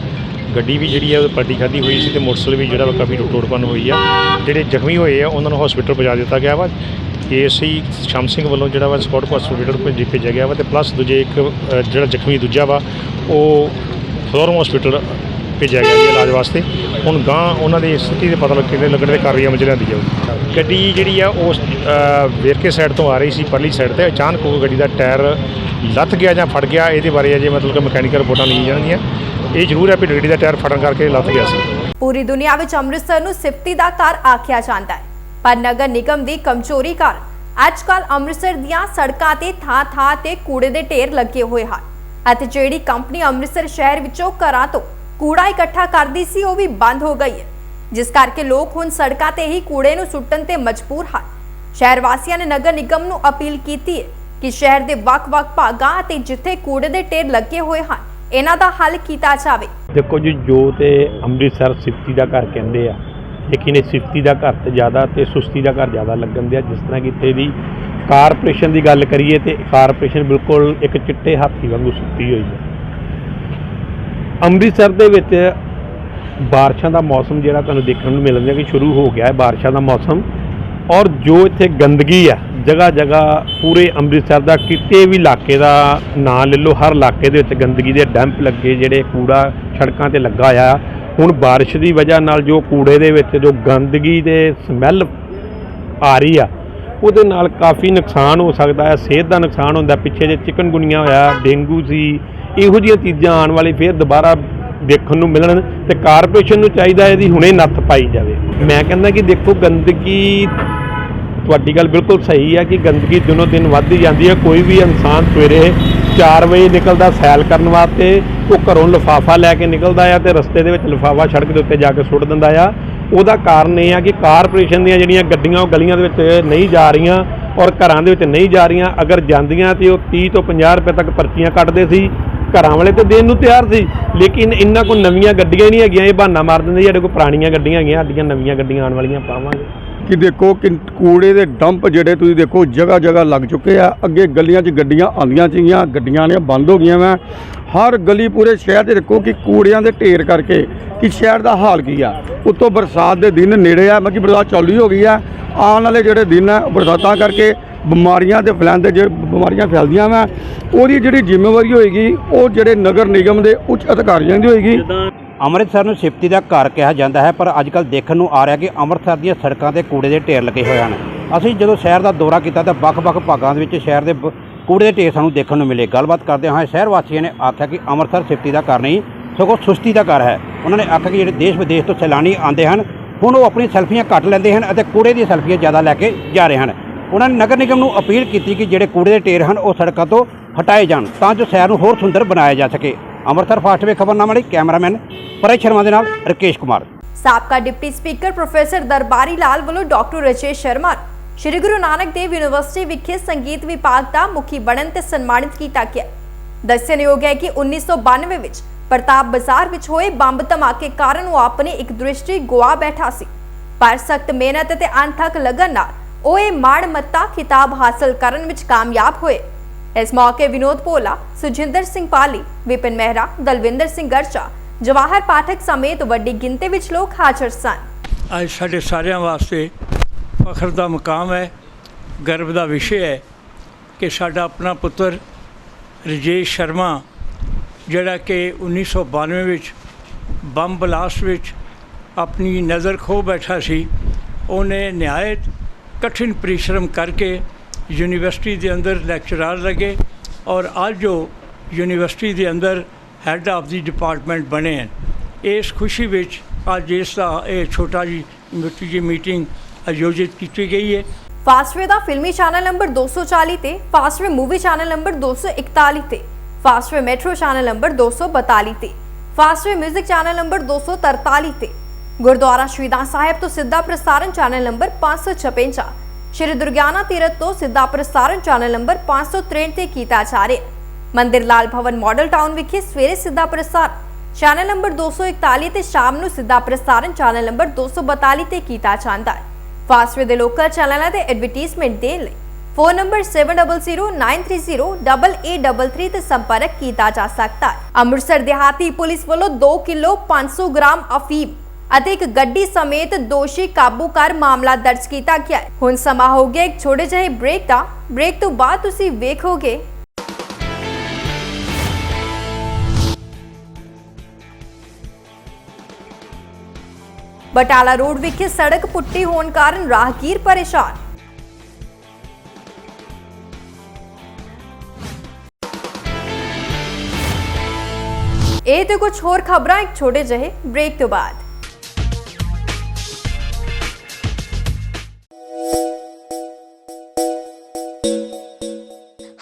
ਗੱਡੀ ਵੀ ਜਿਹੜੀ ਹੈ ਉਹ ਪਲਟੀ ਖਾਦੀ ਹੋਈ ਸੀ ਤੇ ਮੋਟਰਸਾਈਕਲ ਵੀ ਜਿਹੜਾ ਵਾ ਕਾਫੀ ਟੁੱਟ ਟੁੱਟਪਨ ਹੋਈ ਆ। ਜਿਹੜੇ ਜ਼ਖਮੀ ਹੋਏ ਆ ਉਹਨਾਂ ਨੂੰ ਹਸਪੀਟਲ ਪਹੁੰਚਾ ਦਿੱਤਾ ਗਿਆ ਵਾ। ਏਸੀ ਸ਼ਾਮ ਸਿੰਘ ਵੱਲੋਂ ਜਿਹੜਾ ਵਾ ਸਕਾਰਪੀਓ ਹਸਪੀਟਲ ਭੇਜ ਭੇਜਿਆ ਗਿਆ ਵਾ ਤੇ ਪਲੱਸ ਦੂਜੇ ਇੱਕ ਜਿਹੜਾ ਜ਼ਖਮੀ ਦੂਜਾ ਵਾ ਉਹ ਫਲੋਰਮ ਹਸਪੀਟਲ ਭੇਜਿਆ ਗਿਆ ਜੀ ਇਲਾਜ ਵਾਸਤੇ। ਹੁਣ ਗਾਂ ਉਹਨਾਂ ਦੀ ਸਥਿਤੀ ਦੇ ਪਤਾ ਲੱਗ ਕਿਤੇ ਲੱਗਣ ਦੇ ਕਾਰਵਾਈ ਅਮਲ ਚ ਲਿਆਂਦੀ ਜਾਊਗੀ। ਗੱਡੀ ਜਿਹੜੀ ਆ, ਉਸ ਵੇਰਕੇ ਸਾਈਡ ਤੋਂ ਆ ਰਹੀ ਸੀ, ਪਰਲੀ ਸਾਈਡ ਤੇ। ਅਚਾਨਕ ਉਹ ਗੱਡੀ ਦਾ ਟਾਇਰ ਲੱਥ ਗਿਆ ਜਾਂ ਫਟ ਗਿਆ, ਇਹਦੇ ਬਾਰੇ ਅਜੇ ਮਤਲਬ ਕਿ ਮਕੈਨੀਕਲ ਰਿਪੋਰਟਾਂ ਨਹੀਂ ਜਾਣਗੀਆਂ। ਇਹ ਜ਼ਰੂਰ ਹੈ ਵੀ ਗੱਡੀ ਦਾ ਟਾਇਰ ਫਟਣ ਕਰਕੇ ਲੱਥ ਗਿਆ ਸੀ। ਪੂਰੀ ਦੁਨੀਆ ਵਿੱਚ ਅੰਮ੍ਰਿਤਸਰ ਨੂੰ ਸਿਫਤੀ ਦਾ ਘਰ ਆਖਿਆ ਜਾਂਦਾ ਹੈ। ਪਰ ਨਗਰ ਨਿਗਮ ਦੀ ਕਮਜ਼ੋਰੀ ਕਾਰਨ ਅੱਜ ਕੱਲ ਅੰਮ੍ਰਿਤਸਰ ਦੀਆਂ ਸੜਕਾਂ ਤੇ ਥਾਂ-ਥਾਂ ਤੇ ਕੂੜੇ ਦੇ ਢੇਰ ਲੱਗੇ ਹੋਏ ਹਨ ਅਤੇ ਜਿਹੜੀ ਕੰਪਨੀ ਅੰਮ੍ਰਿਤਸਰ ਸ਼ਹਿਰ ਵਿੱਚੋਂ ਘਰਾਂ ਤੋਂ ਕੂੜਾ ਇਕੱਠਾ ਕਰਦੀ ਸੀ, ਉਹ ਵੀ ਬੰਦ ਹੋ ਗਈ ਹੈ। ਜਿਸ ਕਰਕੇ ਲੋਕ ਹੁਣ ਸੜਕਾਂ ਤੇ ਹੀ ਕੂੜੇ ਨੂੰ ਸੁੱਟਣ ਤੇ ਮਜਬੂਰ ਹਨ। ਸ਼ਹਿਰ ਵਾਸੀਆਂ ਨੇ ਨਗਰ ਨਿਗਮ ਨੂੰ ਅਪੀਲ ਕੀਤੀ ਹੈ ਕਿ ਸ਼ਹਿਰ ਦੇ ਵੱਖ-ਵੱਖ ਭਾਗਾਂ ਅਤੇ ਜਿੱਥੇ ਕੂੜੇ ਦੇ ਢੇਰ ਲੱਗੇ ਹੋਏ ਹਨ, ਇਹਨਾਂ ਦਾ ਹੱਲ ਕੀਤਾ ਜਾਵੇ। ਦੇਖੋ ਜੀ, ਜੋ ਤੇ ਅੰਮ੍ਰਿਤਸਰ ਸਿਫਤੀ ਦਾ ਘਰ ਕਹਿੰਦੇ ਆ, ਲੇਕਿਨ ਇਹ ਸਿਫਤੀ ਦਾ ਘਰ ਤੇ ਜ਼ਿਆਦਾ ਤੇ ਸੁਸਤੀ ਦਾ ਘਰ ਜ਼ਿਆਦਾ ਲੱਗਣ ਦਿਆ। ਜਿਸ ਤਰ੍ਹਾਂ ਕਿ ਇੱਥੇ ਦੀ ਕਾਰਪੋਰੇਸ਼ਨ ਦੀ ਗੱਲ ਕਰੀਏ ਤੇ ਕਾਰਪੋਰੇਸ਼ਨ ਬਿਲਕੁਲ ਇੱਕ ਚਿੱਟੇ ਹਾਥੀ ਵਾਂਗੂ ਸੁੱਤੀ ਹੋਈ ਹੈ। ਅੰਮ੍ਰਿਤਸਰ ਦੇ ਵਿੱਚ ਬਾਰਿਸ਼ਾਂ ਦਾ ਮੌਸਮ ਜਿਹੜਾ ਤੁਹਾਨੂੰ ਦੇਖਣ ਨੂੰ ਮਿਲਦਾ ਕਿ ਸ਼ੁਰੂ ਹੋ ਗਿਆ ਹੈ ਬਾਰਿਸ਼ਾਂ ਦਾ ਮੌਸਮ। ਔਰ ਜੋ ਇੱਥੇ ਗੰਦਗੀ ਆ ਜਗ੍ਹਾ ਜਗ੍ਹਾ ਪੂਰੇ ਅੰਮ੍ਰਿਤਸਰ ਦਾ ਕਿਤੇ ਵੀ ਇਲਾਕੇ ਦਾ ਨਾਂ ਲੈ ਲਓ, ਹਰ ਇਲਾਕੇ ਦੇ ਵਿੱਚ ਗੰਦਗੀ ਦੇ ਡੰਪ ਲੱਗੇ ਜਿਹੜੇ ਕੂੜਾ ਸੜਕਾਂ ਤੇ ਲੱਗਾ ਆ ਹੁਣ ਬਾਰਿਸ਼ ਦੀ ਵਜ੍ਹਾ ਨਾਲ ਜੋ ਕੂੜੇ ਦੇ ਵਿੱਚ ਜੋ ਗੰਦਗੀ ਦੇ ਸਮੈਲ ਆ ਰਹੀ ਆ, ਉਹਦੇ ਨਾਲ ਕਾਫੀ ਨੁਕਸਾਨ ਹੋ ਸਕਦਾ ਹੈ, ਸਿਹਤ ਦਾ ਨੁਕਸਾਨ ਹੁੰਦਾ। ਪਿੱਛੇ ਜੇ ਚਿਕਨਗੁਨੀਆ ਹੋਇਆ, ਡੇਂਗੂ ਸੀ ਇਹੋ ਜਿਹੀਆਂ ਚੀਜ਼ਾਂ ਆਉਣ ਵਾਲੀ ਫੇਰ ਦੁਬਾਰਾ ਦੇਖਣ ਨੂੰ ਮਿਲਣ ਤੇ ਕਾਰਪੋਰੇਸ਼ਨ ਨੂੰ ਚਾਹੀਦਾ ਇਹਦੀ ਹੁਣੇ ਨੱਥ ਪਾਈ ਜਾਵੇ। ਮੈਂ ਕਹਿੰਦਾ ਕਿ ਦੇਖੋ ਗੰਦਗੀ, ਤੁਹਾਡੀ ਗੱਲ ਬਿਲਕੁਲ ਸਹੀ ਹੈ ਕਿ ਗੰਦਗੀ ਦਿਨੋ ਦਿਨ ਵੱਧਦੀ ਜਾਂਦੀ ਹੈ ਕੋਈ ਵੀ ਇਨਸਾਨ ਸਵੇਰੇ 4 ਵਜੇ ਨਿਕਲਦਾ ਸੈਲ ਕਰਨ ਵਾਸਤੇ, ਉਹ ਘਰੋਂ ਲਿਫਾਫਾ ਲੈ ਕੇ ਨਿਕਲਦਾ ਆ ਤੇ ਰਸਤੇ ਦੇ ਵਿੱਚ ਲਿਫਾਫਾ ਸੜਕ ਦੇ ਉੱਤੇ ਜਾ ਕੇ ਸੁੱਟ ਦਿੰਦਾ ਆ। ਉਹਦਾ ਕਾਰਨ ਇਹ ਆ ਕਿ ਕਾਰਪੋਰੇਸ਼ਨ ਦੀਆਂ ਜਿਹੜੀਆਂ ਗੱਡੀਆਂ ਉਹ ਗਲੀਆਂ ਦੇ ਵਿੱਚ ਨਹੀਂ ਜਾ ਰਹੀਆਂ ਔਰ ਘਰਾਂ ਦੇ ਵਿੱਚ ਨਹੀਂ ਜਾ ਰਹੀਆਂ। ਅਗਰ ਜਾਂਦੀਆਂ ਤੇ ਉਹ 30 ਤੋਂ 50 ਰੁਪਏ ਤੱਕ ਪਰਚੀਆਂ ਕੱਟਦੇ ਸੀ। ਘਰਾਂ ਵਾਲੇ ਤਾਂ ਦੇਣ ਨੂੰ ਤਿਆਰ ਸੀ। ਲੇਕਿਨ ਇਹਨਾਂ ਕੋਲ ਨਵੀਆਂ ਗੱਡੀਆਂ ਹੀ ਨਹੀਂ ਹੈਗੀਆਂ। ਇਹ ਬਹਾਨਾ ਮਾਰ ਦਿੰਦੇ ਜੀ, ਸਾਡੇ ਕੋਲ ਪੁਰਾਣੀਆਂ ਗੱਡੀਆਂ ਹੈਗੀਆਂ ਸਾਡੀਆਂ ਨਵੀਆਂ ਗੱਡੀਆਂ ਆਉਣ ਵਾਲੀਆਂ ਪਾਵਾਂਗੇ। ਕਿ ਦੇਖੋ ਕਿ ਕੂੜੇ ਦੇ ਡੰਪ ਜਿਹੜੇ ਤੁਸੀਂ ਦੇਖੋ ਜਗ੍ਹਾ ਜਗ੍ਹਾ ਲੱਗ ਚੁੱਕੇ ਆ। ਅੱਗੇ ਗਲੀਆਂ 'ਚ ਗੱਡੀਆਂ ਆਉਂਦੀਆਂ ਸੀਗੀਆਂ ਗੱਡੀਆਂ ਨੇ ਬੰਦ ਹੋ ਗਈਆਂ ਵਾ। ਹਰ ਗਲੀ ਪੂਰੇ ਸ਼ਹਿਰ 'ਚ ਦੇਖੋ ਕਿ ਕੂੜਿਆਂ ਦੇ ਢੇਰ ਕਰਕੇ ਕਿ ਸ਼ਹਿਰ ਦਾ ਹਾਲ ਕੀ ਆ। ਉੱਤੋਂ ਬਰਸਾਤ ਦੇ ਦਿਨ ਨੇੜੇ ਆ ਮਤਲਬ ਕਿ ਬਰਸਾਤ ਚਾਲੂ ਹੀ ਹੋ ਗਈ ਆ। ਆਉਣ ਵਾਲੇ ਜਿਹੜੇ ਦਿਨ ਆ ਬਰਸਾਤਾਂ ਕਰਕੇ ਬਿਮਾਰੀਆਂ ਦੇ ਫੈਲਦੇ ਜਿਹੜੇ ਬਿਮਾਰੀਆਂ ਫੈਲਦੀਆਂ ਵਾ, ਉਹਦੀ ਜਿਹੜੀ ਜ਼ਿੰਮੇਵਾਰੀ ਹੋਏਗੀ, ਉਹ ਜਿਹੜੇ ਨਗਰ ਨਿਗਮ ਦੇ ਉੱਚ ਅਧਿਕਾਰੀਆਂ ਦੀ ਹੋਏਗੀ। ਅੰਮ੍ਰਿਤਸਰ ਨੂੰ ਸਿਫਤੀ ਦਾ ਘਰ ਕਿਹਾ ਜਾਂਦਾ ਹੈ, ਪਰ ਅੱਜ ਕੱਲ੍ਹ ਦੇਖਣ ਨੂੰ ਆ ਰਿਹਾ ਕਿ ਅੰਮ੍ਰਿਤਸਰ ਦੀਆਂ ਸੜਕਾਂ ਤੇ ਕੂੜੇ ਦੇ ਢੇਰ ਲੱਗੇ ਹੋਏ ਹਨ। ਅਸੀਂ ਜਦੋਂ ਸ਼ਹਿਰ ਦਾ ਦੌਰਾ ਕੀਤਾ ਤਾਂ ਵੱਖ-ਵੱਖ ਭਾਗਾਂ ਦੇ ਵਿੱਚ ਸ਼ਹਿਰ ਦੇ ਕੂੜੇ ਦੇ ਢੇਰ ਸਾਨੂੰ ਦੇਖਣ ਨੂੰ ਮਿਲੇ। ਗੱਲਬਾਤ ਕਰਦੇ ਹੋਏ ਸ਼ਹਿਰ ਵਾਸੀਆਂ ਨੇ ਆਖਿਆ ਕਿ ਅੰਮ੍ਰਿਤਸਰ ਸਿਫਤੀ ਦਾ ਘਰ ਨਹੀਂ, ਸਗੋਂ ਸੁਸਤੀ ਦਾ ਘਰ ਹੈ। ਉਹਨਾਂ ਨੇ ਆਖਿਆ ਕਿ ਜਿਹੜੇ ਦੇਸ਼ ਵਿਦੇਸ਼ ਤੋਂ ਸੈਲਾਨੀ ਆਉਂਦੇ ਹਨ, ਹੁਣ ਉਹ ਆਪਣੀ ਸੈਲਫੀਆਂ ਘੱਟ ਲੈਂਦੇ ਹਨ ਅਤੇ ਕੂੜੇ ਦੀਆਂ ਸੈਲਫੀਆਂ ਜ਼ਿਆਦਾ ਲੈ ਕੇ ਜਾ ਰਹੇ ਹਨ। ਉਹਨਾਂ ਨੇ ਨਗਰ ਨਿਗਮ ਨੂੰ ਅਪੀਲ ਕੀਤੀ ਕਿ ਜਿਹੜੇ ਕੂੜੇ ਦੇ ਢੇਰ ਹਨ ਉਹ ਸੜਕਾਂ ਤੋਂ ਹਟਾਏ ਜਾਣ ਤਾਂ ਜੋ ਸ਼ਹਿਰ ਨੂੰ ਹੋਰ ਸੁੰਦਰ ਬਣਾਇਆ ਜਾ ਸਕੇ। ਅੰਮ੍ਰਿਤਸਰ ਫਾਸਟ ਖਬਰਨਾਮਾ ਲਈ ਕੈਮਰਾਮੈਨ ਪਰੇ ਸ਼ਰਮਾ ਦੇ ਨਾਲ ਰਕੇਸ਼ ਕੁਮਾਰ। ਸਾਬਕਾ deputy speaker professor Darbari Lal ਵੱਲੋਂ ਡਾਕਟਰ ਰਜੇਸ਼ ਸ਼ਰਮਾ, ਸ਼੍ਰੀ ਗੁਰੂ ਨਾਨਕ ਦੇਵ ਯੂਨੀਵਰਸਿਟੀ ਵਿਖੇ ਸੰਗੀਤ ਵਿਭਾਗ ਦਾ ਮੁਖੀ ਬਣਨ ਤੇ ਸਨਮਾਨਿਤ ਕੀਤਾ ਗਿਆ। ਦੱਸਣਯੋਗ ਹੈ ਕਿ 1992 ਵਿੱਚ ਪ੍ਰਤਾਪ ਬਾਜ਼ਾਰ ਵਿੱਚ ਹੋਏ ਬੰਬ ਧਮਾਕੇ ਕਾਰਨ ਉਹ ਆਪਣੀ ਇੱਕ ਦ੍ਰਿਸ਼ਟੀ ਗੁਆ ਬੈਠਾ ਸੀ। ਪਰ ਸਖਤ ਮਿਹਨਤ ਅਤੇ ਅਣਥੱਕ ਲਗਨ ਨਾਲ ਉਹ ਇਹ ਮਾਣ ਮੱਤਾ ਖਿਤਾਬ ਹਾਸਲ ਕਰਨ ਵਿੱਚ ਕਾਮਯਾਬ ਹੋਏ। ਇਸ ਮੌਕੇ ਵਿਨੋਦ ਭੋਲਾ, ਸੁਜਿੰਦਰ ਸਿੰਘ ਪਾਲੀ, ਵਿਪਿਨ ਮਹਿਰਾ, ਦਲਵਿੰਦਰ ਸਿੰਘ ਗਰਚਾ, ਜਵਾਹਰ ਪਾਠਕ ਸਮੇਤ ਵੱਡੀ ਗਿਣਤੀ ਵਿੱਚ ਲੋਕ ਹਾਜ਼ਰ ਸਨ। ਅੱਜ ਸਾਡੇ ਸਾਰਿਆਂ ਵਾਸਤੇ ਫਖਰ ਦਾ ਮੁਕਾਮ ਹੈ, ਗਰਵ ਦਾ ਵਿਸ਼ੇ ਹੈ ਕਿ ਸਾਡਾ ਆਪਣਾ ਪੁੱਤਰ ਰਜੇਸ਼ ਸ਼ਰਮਾ, ਜਿਹੜਾ ਕਿ 1992 ਵਿੱਚ ਬੰਬ ਬਲਾਸਟ ਵਿੱਚ ਆਪਣੀ ਨਜ਼ਰ ਖੋ ਬੈਠਾ ਸੀ, ਉਹਨੇ ਨਿਹਾਇਤ ਕਠਿਨ ਪਰਿਸ਼ਰਮ ਕਰਕੇ ਯੂਨੀਵਰਸਿਟੀ ਦੇ ਅੰਦਰ ਲੈਕਚਰਰ ਲੱਗੇ ਔਰ ਅੱਜ ਉਹ ਯੂਨੀਵਰਸਿਟੀ ਦੇ ਅੰਦਰ ਹੈੱਡ ਆਫ ਦੀ ਡਿਪਾਰਟਮੈਂਟ ਬਣੇ ਹਨ ਇਸ ਖੁਸ਼ੀ ਵਿੱਚ ਅੱਜ ਇਸ ਦਾ ਇਹ ਛੋਟਾ ਜੀ ਮਿੱਟੀ ਜੀ ਮੀਟਿੰਗ ਆਯੋਜਿਤ ਕੀਤੀ ਗਈ ਹੈ ਫਾਸਟਵੇ ਦਾ ਫਿਲਮੀ ਚੈਨਲ ਨੰਬਰ 240 ਤੇ ਫਾਸਟਵੇ ਮੂਵੀ ਚੈਨਲ ਨੰਬਰ 241 ਤੇ ਫਾਸਟਵੇ ਮੈਟਰੋ ਚੈਨਲ ਨੰਬਰ 242 ਤੇ ਫਾਸਟਵੇ 뮤직 ਚੈਨਲ ਨੰਬਰ 243 ਤੇ ਗੁਰਦੁਆਰਾ ਸ਼ਹੀਦਾਂ ਸਾਹਿਬ ਤੋਂ ਸਿੱਧਾ ਪ੍ਰਸਾਰਣ ਚੈਨਲ ਨੰਬਰ 556 ਸ਼੍ਰੀ ਦੁਰਗਿਆਨਾ ਤੀਰਥ ਤੋਂ ਸਿੱਧਾ ਪ੍ਰਸਾਰਣ ਚੈਨਲ ਨੰਬਰ 563 ਤੇ ਕੀਤਾ ਜਾ ਰਿਹਾ ਹੈ। ਮੰਦਿਰ ਲਾਲ ਭਵਨ ਮਾਡਲ ਟਾਊਨ ਵਿਖੇ ਸਵੇਰੇ ਸਿੱਧਾ ਪ੍ਰਸਾਰਣ ਚੈਨਲ ਨੰਬਰ 241 ਤੇ ਸ਼ਾਮ ਨੂੰ ਸਿੱਧਾ ਪ੍ਰਸਾਰਣ ਚੈਨਲ ਨੰਬਰ 242 ਤੇ ਕੀਤਾ ਜਾਂਦਾ ਹੈ। ਫਾਸਟਵੇ ਦੇ ਲੋਕਲ ਚੈਨਲਾਂ ਤੇ ਐਡਵਰਟਾਈਜ਼ਮੈਂਟ ਦੇਣ ਲਈ ਫੋਨ ਨੰਬਰ 7009308833 ਤੇ ਸੰਪਰਕ ਕੀਤਾ ਜਾ ਸਕਦਾ ਹੈ। ਅੰਮ੍ਰਿਤਸਰ ਦਿਹਾਤੀ ਪੁਲਿਸ ਵੱਲੋਂ 2 ਕਿਲੋ 500 ਗ੍ਰਾਮ ਅਫੀਮ ਅਤੇ ਇੱਕ ਗੱਡੀ ਸਮੇਤ ਦੋਸ਼ੀ ਕਾਬੂ ਕਰ ਮਾਮਲਾ ਦਰਜ ਕੀਤਾ ਗਿਆ ਹੈ। ਹੁਣ ਸਮਾਂ ਹੋ ਗਿਆ ਇੱਕ ਛੋਟੇ ਜਿਹੇ ਬ੍ਰੇਕ ਦਾ। ਬ੍ਰੇਕ ਤੋਂ ਬਾਅਦ ਤੁਸੀਂ ਵੇਖੋਗੇ। ਬਟਾਲਾ ਰੋਡ ਵਿਖੇ ਸੜਕ ਪੁੱਟੀ ਹੋਣ ਕਾਰਨ ਰਾਹਗੀਰ ਪਰੇਸ਼ਾਨ। ਇਹ ਤੇ ਕੁਝ ਹੋਰ ਖਬਰਾਂ ਇੱਕ ਛੋਟੇ ਜਿਹੇ ਬ੍ਰੇਕ ਤੋਂ ਬਾਅਦ।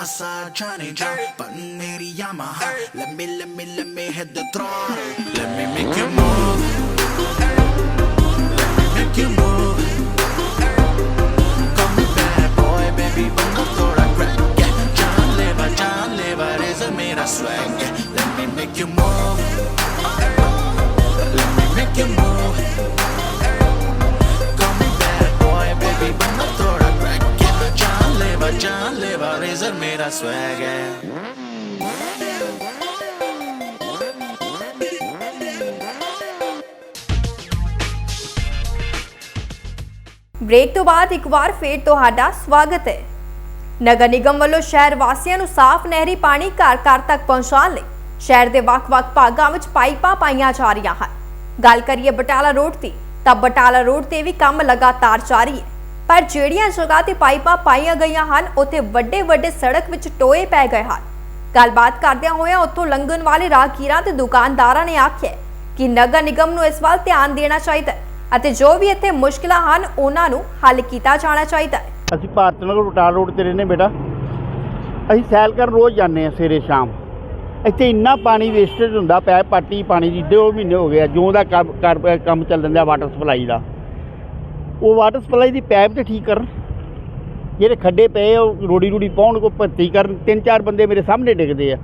outside trying to jump Button 80 Yamaha Let me, let me, let me hit the throttle. Let me make you move. Let me make you move. Come me bad boy, baby, vamos a I swag break ਤੋਂ ਬਾਅਦ ਇੱਕ ਵਾਰ ਫੇਰ ਤੁਹਾਡਾ ਸਵਾਗਤ ਹੈ। ਨਗਰ ਨਿਗਮ ਵੱਲੋਂ ਸ਼ਹਿਰ ਵਾਸੀਆਂ ਨੂੰ ਸਾਫ਼ ਨਹਿਰੀ ਪਾਣੀ ਘਰ-ਘਰ ਤੱਕ ਪਹੁੰਚਾਉਣ ਲਈ ਸ਼ਹਿਰ ਦੇ ਵੱਖ-ਵੱਖ ਭਾਗਾਂ ਵਿੱਚ ਪਾਈਪਾਂ ਪਾਈਆਂ ਜਾ ਰਹੀਆਂ ਹਨ। ਗੱਲ ਕਰੀਏ ਬਟਾਲਾ ਰੋਡ ਦੀ ਤਾਂ ਬਟਾਲਾ ਰੋਡ ਤੇ ਵੀ ਕੰਮ ਲਗਾਤਾਰ ਜਾਰੀ ਹੈ। ਪਰ ਜਿਹੜੀਆਂ ਜਗ੍ਹਾ ਤੇ ਪਾਈਪਾਂ ਪਾਈਆਂ ਗਈਆਂ ਹਨ, ਉੱਥੇ ਵੱਡੇ-ਵੱਡੇ ਸੜਕ ਵਿੱਚ ਟੋਏ ਪੈ ਗਏ ਹਨ। ਗੱਲਬਾਤ ਕਰਦਿਆਂ ਹੋਇਆਂ ਉੱਥੋਂ ਲੰਘਣ ਵਾਲੇ ਰਾਹਗੀਰਾਂ ਤੇ ਦੁਕਾਨਦਾਰਾਂ ਨੇ ਆਖਿਆ ਕਿ ਨਗਰ ਨਿਗਮ ਨੂੰ ਇਸ ਵੱਲ ਧਿਆਨ ਦੇਣਾ ਚਾਹੀਦਾ ਹੈ ਅਤੇ ਜੋ ਵੀ ਇੱਥੇ ਮੁਸ਼ਕਲਾਂ ਹਨ, ਉਹਨਾਂ ਨੂੰ ਹੱਲ ਕੀਤਾ ਜਾਣਾ ਚਾਹੀਦਾ ਹੈ। ਅਸੀਂ ਭਾਰਤ ਨਗਰ ਬਟਾਲਾ ਰੋਡ ਤੇ ਰਹਿੰਦੇ ਬੇਟਾ। ਅਸੀਂ ਸੈਲ ਕਰਨ ਰੋਜ਼ ਜਾਂਦੇ ਆ ਸਵੇਰੇ ਸ਼ਾਮ। ਇੱਥੇ ਇੰਨਾ ਪਾਣੀ ਵੇਸਟੇਜ ਹੁੰਦਾ ਪਿਆ ਪਾਟੀ ਪਾਣੀ ਦੀ ਦੋ ਮਹੀਨੇ ਹੋ ਗਏ ਆ, ਜਿਉਂ ਦਾ ਕੰਮ ਕਰ- ਕੰਮ ਚੱਲ ਵਾਟਰ ਸਪਲਾਈ ਦਾ। ਉਹ ਵਾਟਰ ਸਪਲਾਈ ਦੀ ਪਾਈਪ ਤੇ ਠੀਕ ਕਰਨ। ਜਿਹੜੇ ਖੱਡੇ ਪਏ ਉਹ ਰੋੜੀ ਰੂੜੀ ਪਾਉਣ ਕੋ ਭਰਤੀ ਕਰਨ। ਤਿੰਨ ਚਾਰ ਬੰਦੇ ਮੇਰੇ ਸਾਹਮਣੇ ਡਿੱਗਦੇ ਆ।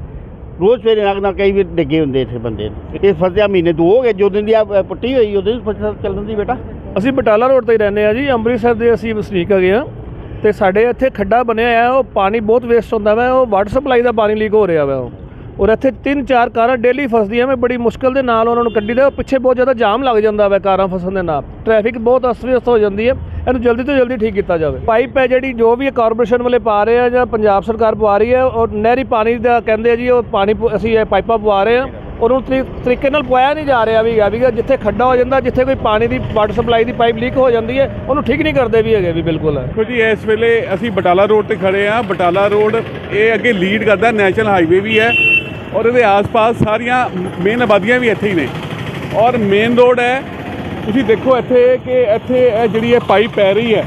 ਰੋਜ਼ ਸਵੇਰੇ ਨਗ ਨਾ ਕਈ ਵਾਰ ਡਿੱਗੇ ਹੁੰਦੇ ਇੱਥੇ ਬੰਦੇ ਇਹ ਫਸਿਆ ਮਹੀਨੇ ਦੋ ਹੋ ਗਏ ਜਦੋਂ ਦੀ ਆ ਪੁੱਟੀ ਹੋਈ ਉਦੋਂ ਦੀ ਫਸਲ ਚੱਲਣ ਦੀ ਬੇਟਾ। ਅਸੀਂ ਬਟਾਲਾ ਰੋਡ ਤੇ ਹੀ ਰਹਿੰਦੇ ਆ ਜੀ। ਅੰਮ੍ਰਿਤਸਰ ਦੇ ਅਸੀਂ ਵਸਨੀਕ ਹੈਗੇ ਆ। ਤੇ ਸਾਡੇ ਇੱਥੇ ਖੱਡਾ ਬਣਿਆ ਆ ਉਹ ਪਾਣੀ ਬਹੁਤ ਵੇਸਟ ਹੁੰਦਾ ਵਾ, ਉਹ ਵਾਟਰ ਸਪਲਾਈ ਦਾ ਪਾਣੀ ਲੀਕ ਹੋ ਰਿਹਾ ਵਾ, ਉਹ। ਔਰ ਇੱਥੇ ਤਿੰਨ ਚਾਰ ਕਾਰਾਂ ਡੇਲੀ ਫਸਦੀਆਂ ਮੈਂ ਬੜੀ ਮੁਸ਼ਕਲ ਦੇ ਨਾਲ ਉਹਨਾਂ ਨੂੰ ਕੱਢੀ ਦਾ ਪਿੱਛੇ ਬਹੁਤ ਜ਼ਿਆਦਾ ਜਾਮ ਲੱਗ ਜਾਂਦਾ ਵਾ ਕਾਰਾਂ ਫਸਣ ਦੇ ਨਾਲ। ਟ੍ਰੈਫਿਕ ਬਹੁਤ ਅਸਤ ਵਿਅਸਤ ਹੋ ਜਾਂਦੀ ਹੈ, ਇਹਨੂੰ ਜਲਦੀ ਤੋਂ ਜਲਦੀ ਠੀਕ ਕੀਤਾ ਜਾਵੇ। ਪਾਈਪ ਹੈ ਜਿਹੜੀ, ਜੋ ਵੀ ਕਾਰਪੋਰੇਸ਼ਨ ਵਾਲੇ ਪਾ ਰਹੇ ਆ ਜਾਂ ਪੰਜਾਬ ਸਰਕਾਰ ਪਵਾ ਰਹੀ ਹੈ, ਔਰ ਨਹਿਰੀ ਪਾਣੀ ਦਾ ਕਹਿੰਦੇ ਆ ਜੀ, ਉਹ ਪਾਣੀ ਪ- ਅਸੀਂ ਇਹ ਪਾਈਪਾਂ ਪਵਾ ਰਹੇ ਆ ਉਹਨੂੰ ਤਰੀ- ਤਰੀਕੇ ਨਾਲ ਪਵਾਇਆ ਨਹੀਂ ਜਾ ਰਿਹਾ ਵੀ ਵੀਗਾ ਜਿੱਥੇ ਖੱਡਾ ਹੋ ਜਾਂਦਾ, ਜਿੱਥੇ ਕੋਈ ਪਾਣੀ ਦੀ ਵਾਟਰ ਸਪਲਾਈ ਦੀ ਪਾਈਪ ਲੀਕ ਹੋ ਜਾਂਦੀ ਹੈ, ਉਹਨੂੰ ਠੀਕ ਨਹੀਂ ਕਰਦੇ ਵੀ ਹੈਗੇ ਵੀ ਬਿਲਕੁਲ। ਦੇਖੋ ਜੀ, ਇਸ ਵੇਲੇ ਅਸੀਂ ਬਟਾਲਾ ਰੋਡ ਤੇ ਖੜੇ ਆ, ਬਟਾਲਾ ਰੋਡ ਇਹ ਅੱਗੇ ਲੀਡ ਕਰਦਾ ਨੈਸ਼ਨਲ ਹਾਈਵੇ ਵੀ ਹੈ ਔਰ ਇਹਦੇ ਆਸ-ਪਾਸ ਸਾਰੀਆਂ ਮੇਨ ਆਬਾਦੀਆਂ ਵੀ ਇੱਥੇ ਹੀ ਨੇ। ਔਰ ਮੇਨ ਰੋਡ ਹੈ, ਤੁਸੀਂ ਦੇਖੋ ਇੱਥੇ ਕਿ ਇੱਥੇ ਇਹ ਜਿਹੜੀ ਇਹ ਪਾਈਪ ਪੈ ਰਹੀ ਹੈ।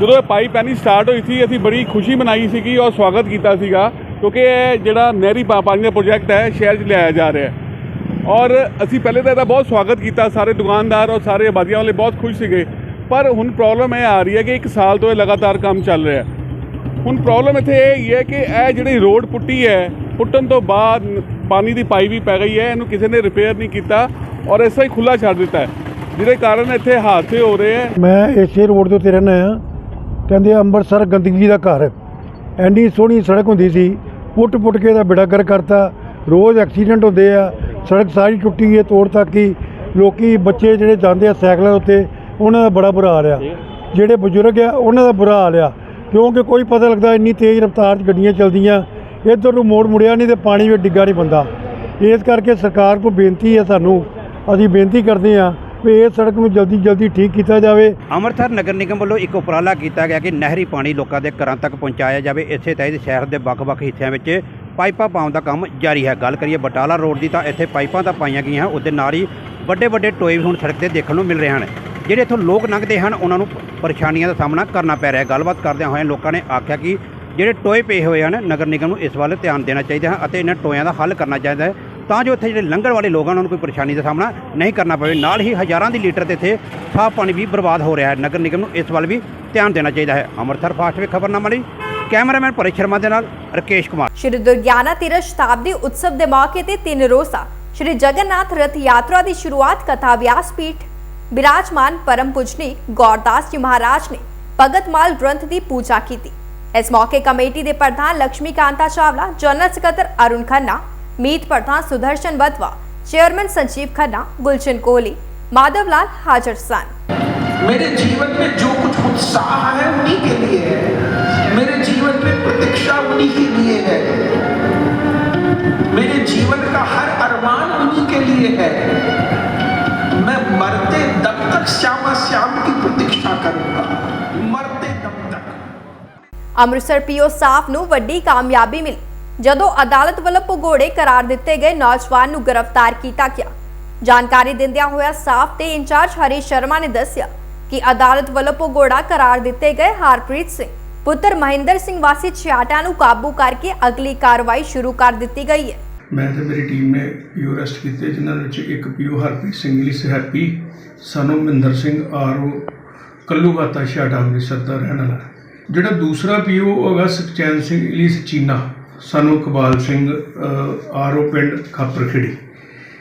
ਜਦੋਂ ਇਹ ਪਾਈਪ ਪੈਣੀ ਸਟਾਰਟ ਹੋਈ ਸੀ, ਅਸੀਂ ਬੜੀ ਖੁਸ਼ੀ ਮਨਾਈ ਸੀਗੀ ਔਰ ਸਵਾਗਤ ਕੀਤਾ ਸੀਗਾ, ਕਿਉਂਕਿ ਇਹ ਜਿਹੜਾ ਨਹਿਰੀ ਪਾਣੀ ਦਾ ਪ੍ਰੋਜੈਕਟ ਹੈ, ਸ਼ਹਿਰ 'ਚ ਲਿਆਇਆ ਜਾ ਰਿਹਾ ਹੈ। ਔਰ ਅਸੀਂ ਪਹਿਲੇ ਤਾਂ ਇਹਦਾ ਬਹੁਤ ਸਵਾਗਤ ਕੀਤਾ, ਸਾਰੇ ਦੁਕਾਨਦਾਰ ਔਰ ਸਾਰੇ ਆਬਾਦੀਆਂ ਵਾਲੇ ਬਹੁਤ ਖੁਸ਼ ਸੀਗੇ। ਪਰ ਹੁਣ ਪ੍ਰੋਬਲਮ ਇਹ ਆ ਰਹੀ ਹੈ ਕਿ ਇੱਕ ਸਾਲ ਤੋਂ ਇਹ ਲਗਾਤਾਰ ਕੰਮ ਚੱਲ ਰਿਹਾ ਹੈ। ਹੁਣ ਪ੍ਰੋਬਲਮ ਇੱਥੇ ਇਹ ਹੈ ਕਿ ਇਹ ਜਿਹੜੀ ਰੋਡ ਪੁੱਟੀ ਹੈ ਪੁੱਟਣ ਤੋਂ ਬਾਅਦ ਪਾਣੀ ਦੀ ਪਾਈ ਵੀ ਪੈ ਗਈ ਹੈ, ਇਹਨੂੰ ਕਿਸੇ ਨੇ ਰਿਪੇਅਰ ਨਹੀਂ ਕੀਤਾ ਔਰ ਐਸਾ ਹੀ ਖੁੱਲਾ ਛੱਡ ਦਿੱਤਾ ਹੈ। ਜਿਹਦੇ ਕਾਰਨ ਇੱਥੇ ਹਾਦਸੇ ਹੋ ਰਹੇ ਹੈ। ਮੈਂ ਇਸੇ ਰੋਡ ਦੇ ਉੱਤੇ ਰਹਿੰਦਾ ਆ ਕਹਿੰਦੇ ਅੰਮ੍ਰਿਤਸਰ ਗੰਦਗੀ ਦਾ ਘਰ। ਐਨੀ ਸੋਹਣੀ ਸੜਕ ਹੁੰਦੀ ਸੀ। ਪੁੱਟ ਪੁੱਟ ਕੇ ਇਹਦਾ ਬਿੜਾਗਰ ਕਰਤਾ। ਰੋਜ਼ ਐਕਸੀਡੈਂਟ ਹੁੰਦੇ ਆ। ਸੜਕ ਸਾਰੀ ਟੁੱਟੀ ਹੈ, ਤੋੜ ਤੱਕ ਕਿ ਲੋਕੀ ਬੱਚੇ ਜਿਹੜੇ ਜਾਂਦੇ ਆ ਸਾਈਕਲਾਂ ਉੱਤੇ, ਉਹਨਾਂ ਦਾ ਬੜਾ ਬੁਰਾ ਹਾਲ ਆ। ਜਿਹੜੇ ਬਜ਼ੁਰਗ ਆ, ਉਹਨਾਂ ਦਾ ਬੁਰਾ ਹਾਲ ਆ। ਕਿਉਂਕਿ ਕੋਈ ਪਤਾ ਲੱਗਦਾ, ਇੰਨੀ ਤੇਜ਼ ਰਫ਼ਤਾਰ 'ਚ ਗੱਡੀਆਂ ਚੱਲਦੀਆਂ। ਇੱਧਰ ਨੂੰ ਮੋੜ ਮੁੜਿਆ ਨਹੀਂ ਤੇ ਪਾਣੀ ਵਿੱਚ ਡਿੱਗਾ ਨਹੀਂ ਬੰਦਾ। ਇਸ ਕਰਕੇ ਸਰਕਾਰ ਕੋਲ ਬੇਨਤੀ ਹੈ ਸਾਨੂੰ, ਅਸੀਂ ਬੇਨਤੀ ਕਰਦੇ ਹਾਂ ਵੀ ਇਹ ਸੜਕ ਨੂੰ ਜਲਦੀ ਜਲਦੀ ਠੀਕ ਕੀਤਾ ਜਾਵੇ। ਅੰਮ੍ਰਿਤਸਰ ਨਗਰ ਨਿਗਮ ਵੱਲੋਂ ਇੱਕ ਉਪਰਾਲਾ ਕੀਤਾ ਗਿਆ ਕਿ ਨਹਿਰੀ ਪਾਣੀ ਲੋਕਾਂ ਦੇ ਘਰਾਂ ਤੱਕ ਪਹੁੰਚਾਇਆ ਜਾਵੇ। ਇਸੇ ਤਹਿਤ ਸ਼ਹਿਰ ਦੇ ਵੱਖ-ਵੱਖ ਹਿੱਸਿਆਂ ਵਿੱਚ ਪਾਈਪਾਂ ਪਾਉਣ ਦਾ ਕੰਮ ਜਾਰੀ ਹੈ। ਗੱਲ ਕਰੀਏ ਬਟਾਲਾ ਰੋਡ ਦੀ ਤਾਂ ਇੱਥੇ ਪਾਈਪਾਂ ਤਾਂ ਪਾਈਆਂ ਗਈਆਂ ਉਹਦੇ ਨਾਲ ਹੀ ਵੱਡੇ ਵੱਡੇ ਟੋਏ ਵੀ ਹੁਣ ਸੜਕ ਤੇ ਦੇਖਣ ਨੂੰ ਮਿਲ ਰਹੇ ਹਨ। ਜਿਹੜੇ ਇੱਥੋਂ ਲੋਕ ਲੰਘਦੇ ਹਨ, ਉਹਨਾਂ ਨੂੰ ਪਰੇਸ਼ਾਨੀਆਂ ਦਾ ਸਾਹਮਣਾ ਕਰਨਾ ਪੈ ਰਿਹਾ ਹੈ। ਗੱਲਬਾਤ ਕਰਦਿਆਂ ਹੋਇਆਂ ਲੋਕਾਂ ਨੇ ਆਖਿਆ ਕਿ ਜਿਹੜੇ ਟੋਏ ਪਏ ਹੋਏ ਹਨ ਨਗਰ ਨਿਗਮ ਨੂੰ ਇਸ ਵੱਲ ਧਿਆਨ ਦੇਣਾ ਚਾਹੀਦਾ ਹੈ ਅਤੇ ਇਹਨਾਂ ਟੋਇਆਂ ਦਾ ਹੱਲ ਕਰਨਾ ਚਾਹੀਦਾ ਹੈ। ਤਾਂ ਜੋ ਇੱਥੇ ਜਿਹੜੇ ਲੰਘਣ ਵਾਲੇ ਲੋਕ ਹਨ, ਉਹਨਾਂ ਨੂੰ ਕੋਈ ਪਰੇਸ਼ਾਨੀ ਦਾ ਸਾਹਮਣਾ ਨਹੀਂ ਕਰਨਾ ਪਵੇ। ਨਾਲ ਹੀ ਹਜ਼ਾਰਾਂ ਦੀ ਲੀਟਰ ਤੇ ਇੱਥੇ ਸਾਫ਼ ਪਾਣੀ ਵੀ ਬਰਬਾਦ ਹੋ ਰਿਹਾ ਹੈ। ਨਗਰ ਨਿਗਮ ਨੂੰ ਇਸ ਵੱਲ ਵੀ ਧਿਆਨ ਦੇਣਾ ਚਾਹੀਦਾ ਹੈ। ਅੰਮ੍ਰਿਤਸਰ ਫਾਸਟ ਵੇ ਖਬਰਨਾਮਾ ਲਈ ਕੈਮਰਾਮੈਨ ਪਰੇ ਸ਼ਰਮਾ ਦੇ ਨਾਲ ਰਕੇਸ਼ ਕੁਮਾਰ। ਸ਼੍ਰੀ ਦੁਰਗਿਆਨਾ ਤੀਰਥ ਸ਼ਤਾਬਦੀ ਉਤਸਵ ਦੇ ਮੌਕੇ ਤੇ ਤਿੰਨ ਰੋਜ਼ਾ ਸ਼੍ਰੀ ਜਗਨਨਾਥ ਰਥ ਯਾਤਰਾ ਦੀ ਸ਼ੁਰੂਆਤ ਕਥਾ ਵਿਆਸ ਪੀਠ ਬਿਰਾਜਮਾਨ ਪਰਮ ਪੁਜਨੀ ਗੌਰਦਾਸ ਜੀ ਮਹਾਰਾਜ ਨੇ ਭਗਤ ਮਾਲ ਗ੍ਰੰਥ ਦੀ ਪੂਜਾ ਕੀਤੀ। इस मौके कमेटी के प्रधान लक्ष्मीकांता चावला, जनरल सेक्रेटरी अरुण खन्ना, मीत प्रधान सुदर्शन बतवा, चेयरमैन संजीव खन्ना, गुलशन कोहली माधव लाल हाजर सन। मेरे जीवन में जो कुछ उत्साह है, उन्हीं के लिए है। मेरे जीवन में प्रतीक्षा उन्हीं के लिए है। मेरे जीवन का हर अरमान उन्हीं के लिए है। मैं मरते दम तक श्यामा श्याम की प्रतीक्षा करूँगा। मरते ਅੰਮ੍ਰਿਤਸਰ ਪੀਓ ਸਾਫ਼ ਨੂੰ ਵੱਡੀ ਕਾਮਯਾਬੀ ਮਿਲੀ। ਜਦੋਂ ਅਦਾਲਤ ਵੱਲੋਂ ਭਗੌੜੇ ਕਰਾਰ ਦਿੱਤੇ ਗਏ, ਨੌਜਵਾਨ ਨੂੰ ਗ੍ਰਿਫਤਾਰ ਕੀਤਾ ਗਿਆ। ਜਾਣਕਾਰੀ ਦਿੰਦਿਆਂ ਹੋਇਆ ਸਾਫ਼ ਤੇ ਇੰਚਾਰਜ ਹਰੀ ਸ਼ਰਮਾ ਨੇ ਦੱਸਿਆ ਕਿ ਅਦਾਲਤ ਵੱਲੋਂ ਭਗੌੜਾ ਕਰਾਰ ਦਿੱਤੇ ਗਏ ਹਰਪ੍ਰੀਤ ਸਿੰਘ, ਪੁੱਤਰ ਮਹਿੰਦਰ ਸਿੰਘ ਵਾਸੀ ਛਿਆਟਾ ਨੂੰ ਕਾਬੂ ਕਰਕੇ ਅਗਲੀ ਕਾਰਵਾਈ ਸ਼ੁਰੂ ਕਰ ਦਿੱਤੀ ਗਈ ਹੈ। ਮੈਂ ਤੇ ਮੇਰੀ ਟੀਮ ਨੇ ਪੀਓ ਅਰੈਸਟ ਕੀਤੇ, ਜਿਨ੍ਹਾਂ ਵਿੱਚ ਇੱਕ ਪੀਓ ਹਰਪ੍ਰੀਤ ਸਿੰਘ ਲਿਸ ਹੈਪੀ ਸਾਨੂੰ ਮਹਿੰਦਰ ਸਿੰਘ, ਆਰਓ ਕੱਲੂਗਾਤਾ ਛਾਟਾ ਅੰਮ੍ਰਿਤਸਰ ਦਾ ਰਹਿਣ ਵਾਲਾ। ਜਿਹੜਾ ਦੂਸਰਾ ਪੀਓ ਹੈਗਾ ਸੁਖਚੈਨ ਸਿੰਘ ਇਲੀਸ ਚੀਨਾ ਸਾਨੂੰ ਇਕਬਾਲ ਸਿੰਘ ਆਰਓ ਪਿੰਡ ਖਾਪਰਖੇੜੀ।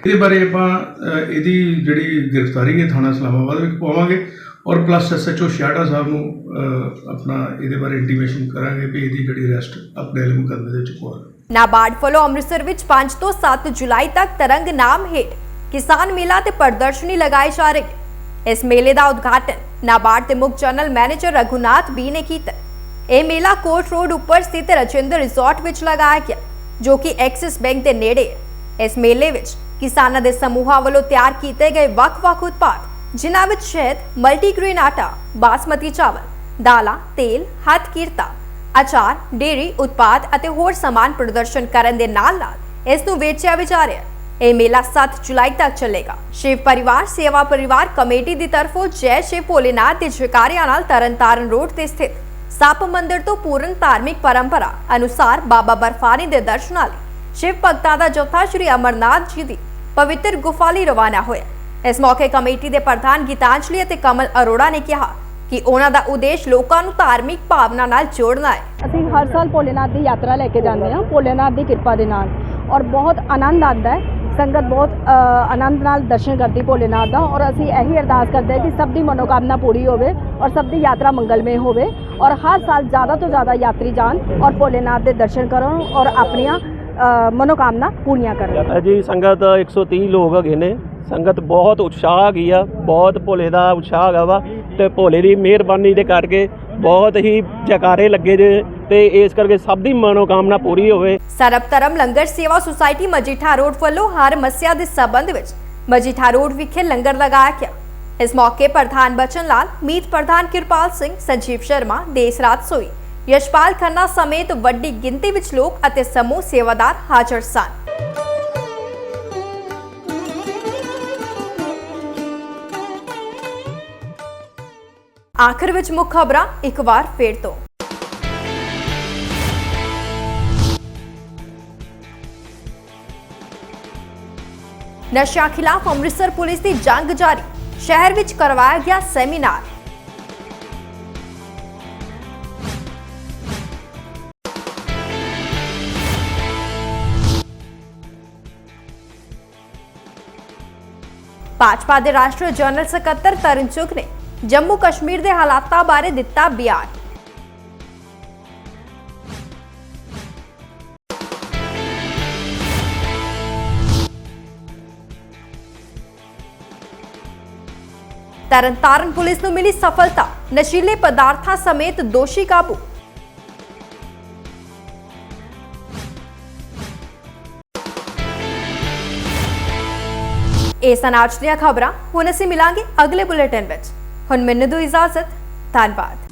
ਇਹਦੇ ਬਾਰੇ ਆਪਾਂ ਅ, ਇਹਦੀ ਜਿਹੜੀ ਗ੍ਰਿਫਤਾਰੀ ਹੈ ਥਾਣਾ ਇਸਲਾਮਾਬਾਦ ਵਿੱਚ ਪਾਵਾਂਗੇ ਔਰ ਪਲੱਸ ਐਸਐਚਓ ਛਿਆਟਾ ਸਾਹਿਬ ਨੂੰ ਅ, ਆਪਣਾ ਇਹਦੇ ਬਾਰੇ ਇੰਟੀਮੇਸ਼ਨ ਕਰਾਂਗੇ ਵੀ ਇਹਦੀ ਜਿਹੜੀ ਅਰੈਸਟ ਆਪਣੇ ਵਾਲੇ ਮੁਕੱਦਮੇ ਦੇ ਵਿੱਚ ਪਾਵਾਂਗੇ ਨਾਬਾਰਡ ਵੱਲੋਂ ਅੰਮ੍ਰਿਤਸਰ ਵਿੱਚ 5 ਤੋਂ 7 ਜੁਲਾਈ ਤੱਕ ਤਰੰਗ ਨਾਮ ਹੇਠ ਕਿਸਾਨ ਮੇਲਾ ਤੇ ਪ੍ਰਦਰਸ਼ਨੀ ਲਗਾਈ ਜਾ ਰਹੀ। ਹੈ ਇਸ ਮੇਲੇ ਦਾ ਉਦਘਾਟਨ ਨਾਬਾਰਡ ਦੇ ਮੁੱਖ ਜਨਰਲ ਮੈਨੇਜਰ ਰਘੁਨਾਥ ਬੀ ਨੇ ਕੀਤਾ ਇਹ ਮੇਲਾ ਕੋਟ ਰੋਡ ਉੱਪਰ ਸਥਿਤ ਰਜਿੰਦਰ ਰਿਜ਼ੋਰਟ ਵਿੱਚ ਲਗਾਇਆ ਗਿਆ ਜੋ ਕਿ ਐਕਸਿਸ ਬੈਂਕ ਦੇ ਨੇੜੇ ਹੈ ਇਸ ਮੇਲੇ ਵਿੱਚ ਕਿਸਾਨਾਂ ਦੇ ਸਮੂਹਾਂ ਵੱਲੋਂ ਤਿਆਰ ਕੀਤੇ ਗਏ ਵੱਖ-ਵੱਖ ਉਤਪਾਦ ਜਿਨ੍ਹਾਂ ਵਿੱਚ ਸ਼ਹਿਦ ਮਲਟੀਗ੍ਰੇਨ ਆਟਾ ਬਾਸਮਤੀ ਚਾਵਲ ਦਾਲਾਂ ਤੇਲ ਹੱਥ ਕਿਰਤਾ ਅਚਾਰ ਡੇਰੀ ਉਤਪਾਦ ਅਤੇ ਹੋਰ ਸਮਾਨ ਪ੍ਰਦਰਸ਼ਨ ਕਰਨ ਦੇ ਨਾਲ-ਨਾਲ ਇਸ ਨੂੰ ਵੇਚਿਆ ਵੀ ਜਾ ਰਿਹਾ ਹੈ ਇਹ ਮੇਲਾ 7 ਜੁਲਾਈ ਤੱਕ ਚੱਲੇਗਾ। ਸ਼ਿਵ ਪਰਿਵਾਰ, ਸੇਵਾ ਪਰਿਵਾਰ ਕਮੇਟੀ ਦੀ ਤਰਫੋਂ ਜੈ ਸ਼ਿਵ ਭੋਲੇਨਾਥ ਦੇ ਜੈਕਾਰਿਆਂ ਨਾਲ ਤਰਨਤਾਰਨ ਰੋਡ ਤੇ ਸਥਿਤ ਸੱਪ ਮੰਦਿਰ ਤੋਂ ਪੂਰਨ ਧਾਰਮਿਕ ਪਰੰਪਰਾ ਅਨੁਸਾਰ ਬਾਬਾ ਬਰਫਾਨੀ ਦੇ ਦਰਸ਼ਨਾਂ ਲਈ ਸ਼ਿਵ ਭਗਤਾਂ ਦਾ ਜਥਾ ਸ਼੍ਰੀ ਅਮਰਨਾਥ ਜੀ ਦੀ ਪਵਿੱਤਰ ਗੁਫਾ ਲਈ ਰਵਾਨਾ ਹੋਇਆ। ਇਸ ਮੌਕੇ ਕਮੇਟੀ ਦੇ ਪ੍ਰਧਾਨ ਗੀਤਾਂਜਲੀ ਅਤੇ ਕਮਲ ਅਰੋੜਾ ਨੇ ਕਿਹਾ ਕਿ ਉਹਨਾਂ ਦਾ ਉਦੇਸ਼ ਲੋਕਾਂ ਨੂੰ ਧਾਰਮਿਕ ਭਾਵਨਾ ਨਾਲ ਜੋੜਨਾ ਹੈ। ਅਸੀਂ ਹਰ ਸਾਲ ਭੋਲੇਨਾਥ ਦੀ ਯਾਤਰਾ ਲੈ ਕੇ ਜਾਂਦੇ ਹਾਂ, ਭੋਲੇਨਾਥ ਦੀ ਕਿਰਪਾ ਦੇ ਨਾਲ। ਔਰ ਬਹੁਤ ਆਨੰਦ ਆਉਂਦਾ ਹੈ ਸੰਗਤ ਬਹੁਤ ਆਨੰਦ ਨਾਲ ਦਰਸ਼ਨ ਕਰਦੀ ਭੋਲੇਨਾਥ ਦਾ ਔਰ ਅਸੀਂ ਇਹੀ ਅਰਦਾਸ ਕਰਦੇ ਹਾਂ ਕਿ ਸਭ ਦੀ ਮਨੋਕਾਮਨਾ ਪੂਰੀ ਹੋਵੇ ਔਰ ਸਭ ਦੀ ਯਾਤਰਾ ਮੰਗਲਮਈ ਹੋਵੇ ਔਰ ਹਰ ਸਾਲ ਜ਼ਿਆਦਾ ਤੋਂ ਜ਼ਿਆਦਾ ਯਾਤਰੀ ਜਾਣ ਔਰ ਭੋਲੇਨਾਥ ਦੇ ਦਰਸ਼ਨ ਕਰਨ ਔਰ ਆਪਣੀਆਂ ਮਨੋਕਾਮਨਾ ਪੂਰੀਆਂ ਕਰਨ। ਜੀ ਸੰਗਤ 130 ਲੋਕ ਹੈਗੇ ਨੇ। ਸੰਗਤ ਬਹੁਤ ਉਤਸ਼ਾਹ ਹੈਗੀ ਆ। ਬਹੁਤ ਭੋਲੇ ਦਾ ਉਤਸ਼ਾਹ ਹੈਗਾ ਵਾ ਤੇ ਭੋਲੇ ਦੀ ਮਿਹਰਬਾਨੀ ਦੇ ਕਰਕੇ ਬਹੁਤ ਹੀ ਜਕਾਰੇ ਲੱਗੇ ਜੇ ਤੇ ਇਸ ਕਰਕੇ ਸਭ ਦੀ ਮਨੋਕਾਮਨਾ ਪੂਰੀ ਹੋਵੇ। ਸਰਬ ਧਰਮ ਲੰਗਰ ਸੇਵਾ ਸੁਸਾਇਟੀ ਮਜੀਠਾ ਰੋਡ ਵੱਲੋਂ ਹਰ ਮੱਸਿਆ ਦੇ ਸਬੰਧ ਵਿੱਚ ਮਜੀਠਾ ਰੋਡ ਵਿਖੇ ਲੰਗਰ ਲਗਾਇਆ ਗਿਆ। ਇਸ ਮੌਕੇ ਪ੍ਰਧਾਨ ਬਚਨ ਲਾਲ, ਮੀਤ ਪ੍ਰਧਾਨ ਕਿਰਪਾਲ ਸਿੰਘ, ਸੰਜੀਵ ਸ਼ਰਮਾ, ਦੇਸ ਦੇਸਰਾਤ ਸੋਈ। ਯਸ਼ਪਾਲ ਖੰਨਾ ਸਮੇਤ ਵੱਡੀ ਗਿਣਤੀ ਵਿੱਚ ਲੋਕ ਅਤੇ ਸਮੂਹ ਸੇਵਾਦਾਰ ਹਾਜ਼ਰ ਸਨ। ਆਖਰ ਵਿੱਚ ਮੁੱਖ ਖਬਰਾਂ ਇੱਕ ਵਾਰ ਫੇਰ ਤੋਂ। ਨਸ਼ਿਆਂ ਖਿਲਾਫ ਅੰਮ੍ਰਿਤਸਰ ਪੁਲਿਸ ਦੀ ਜੰਗ ਜਾਰੀ। ਸ਼ਹਿਰ ਵਿੱਚ ਕਰਵਾਇਆ ਗਿਆ ਸੈਮੀਨਾਰ। ਭਾਜਪਾ ਦੇ ਰਾਸ਼ਟਰੀ ਜਨਰਲ ਸਕੱਤਰ ਤਰਨ ਚੁਗ ਨੇ ਜੰਮੂ ਕਸ਼ਮੀਰ ਦੇ ਹਾਲਾਤਾਂ ਬਾਰੇ ਦਿੱਤਾ ਬਿਆਨ ਤਰਨਤਾਰਨ ਪੁਲਿਸ ਨੂੰ ਮਿਲੀ ਸਫਲਤਾ ਨਸ਼ੀਲੇ ਪਦਾਰਥਾਂ ਸਮੇਤ ਦੋਸ਼ੀ ਕਾਬੂ ਇਹ ਸਨ ਅੱਜ ਦੀਆਂ ਖਬਰਾਂ ਹੁਣ ਅਸੀਂ ਮਿਲਾਂਗੇ ਅਗਲੇ ਬੁਲੇਟਿਨ ਵਿੱਚ ਹੁਣ ਮੈਨੂੰ ਦਿਓ ਇਜਾਜ਼ਤ ਧੰਨਵਾਦ।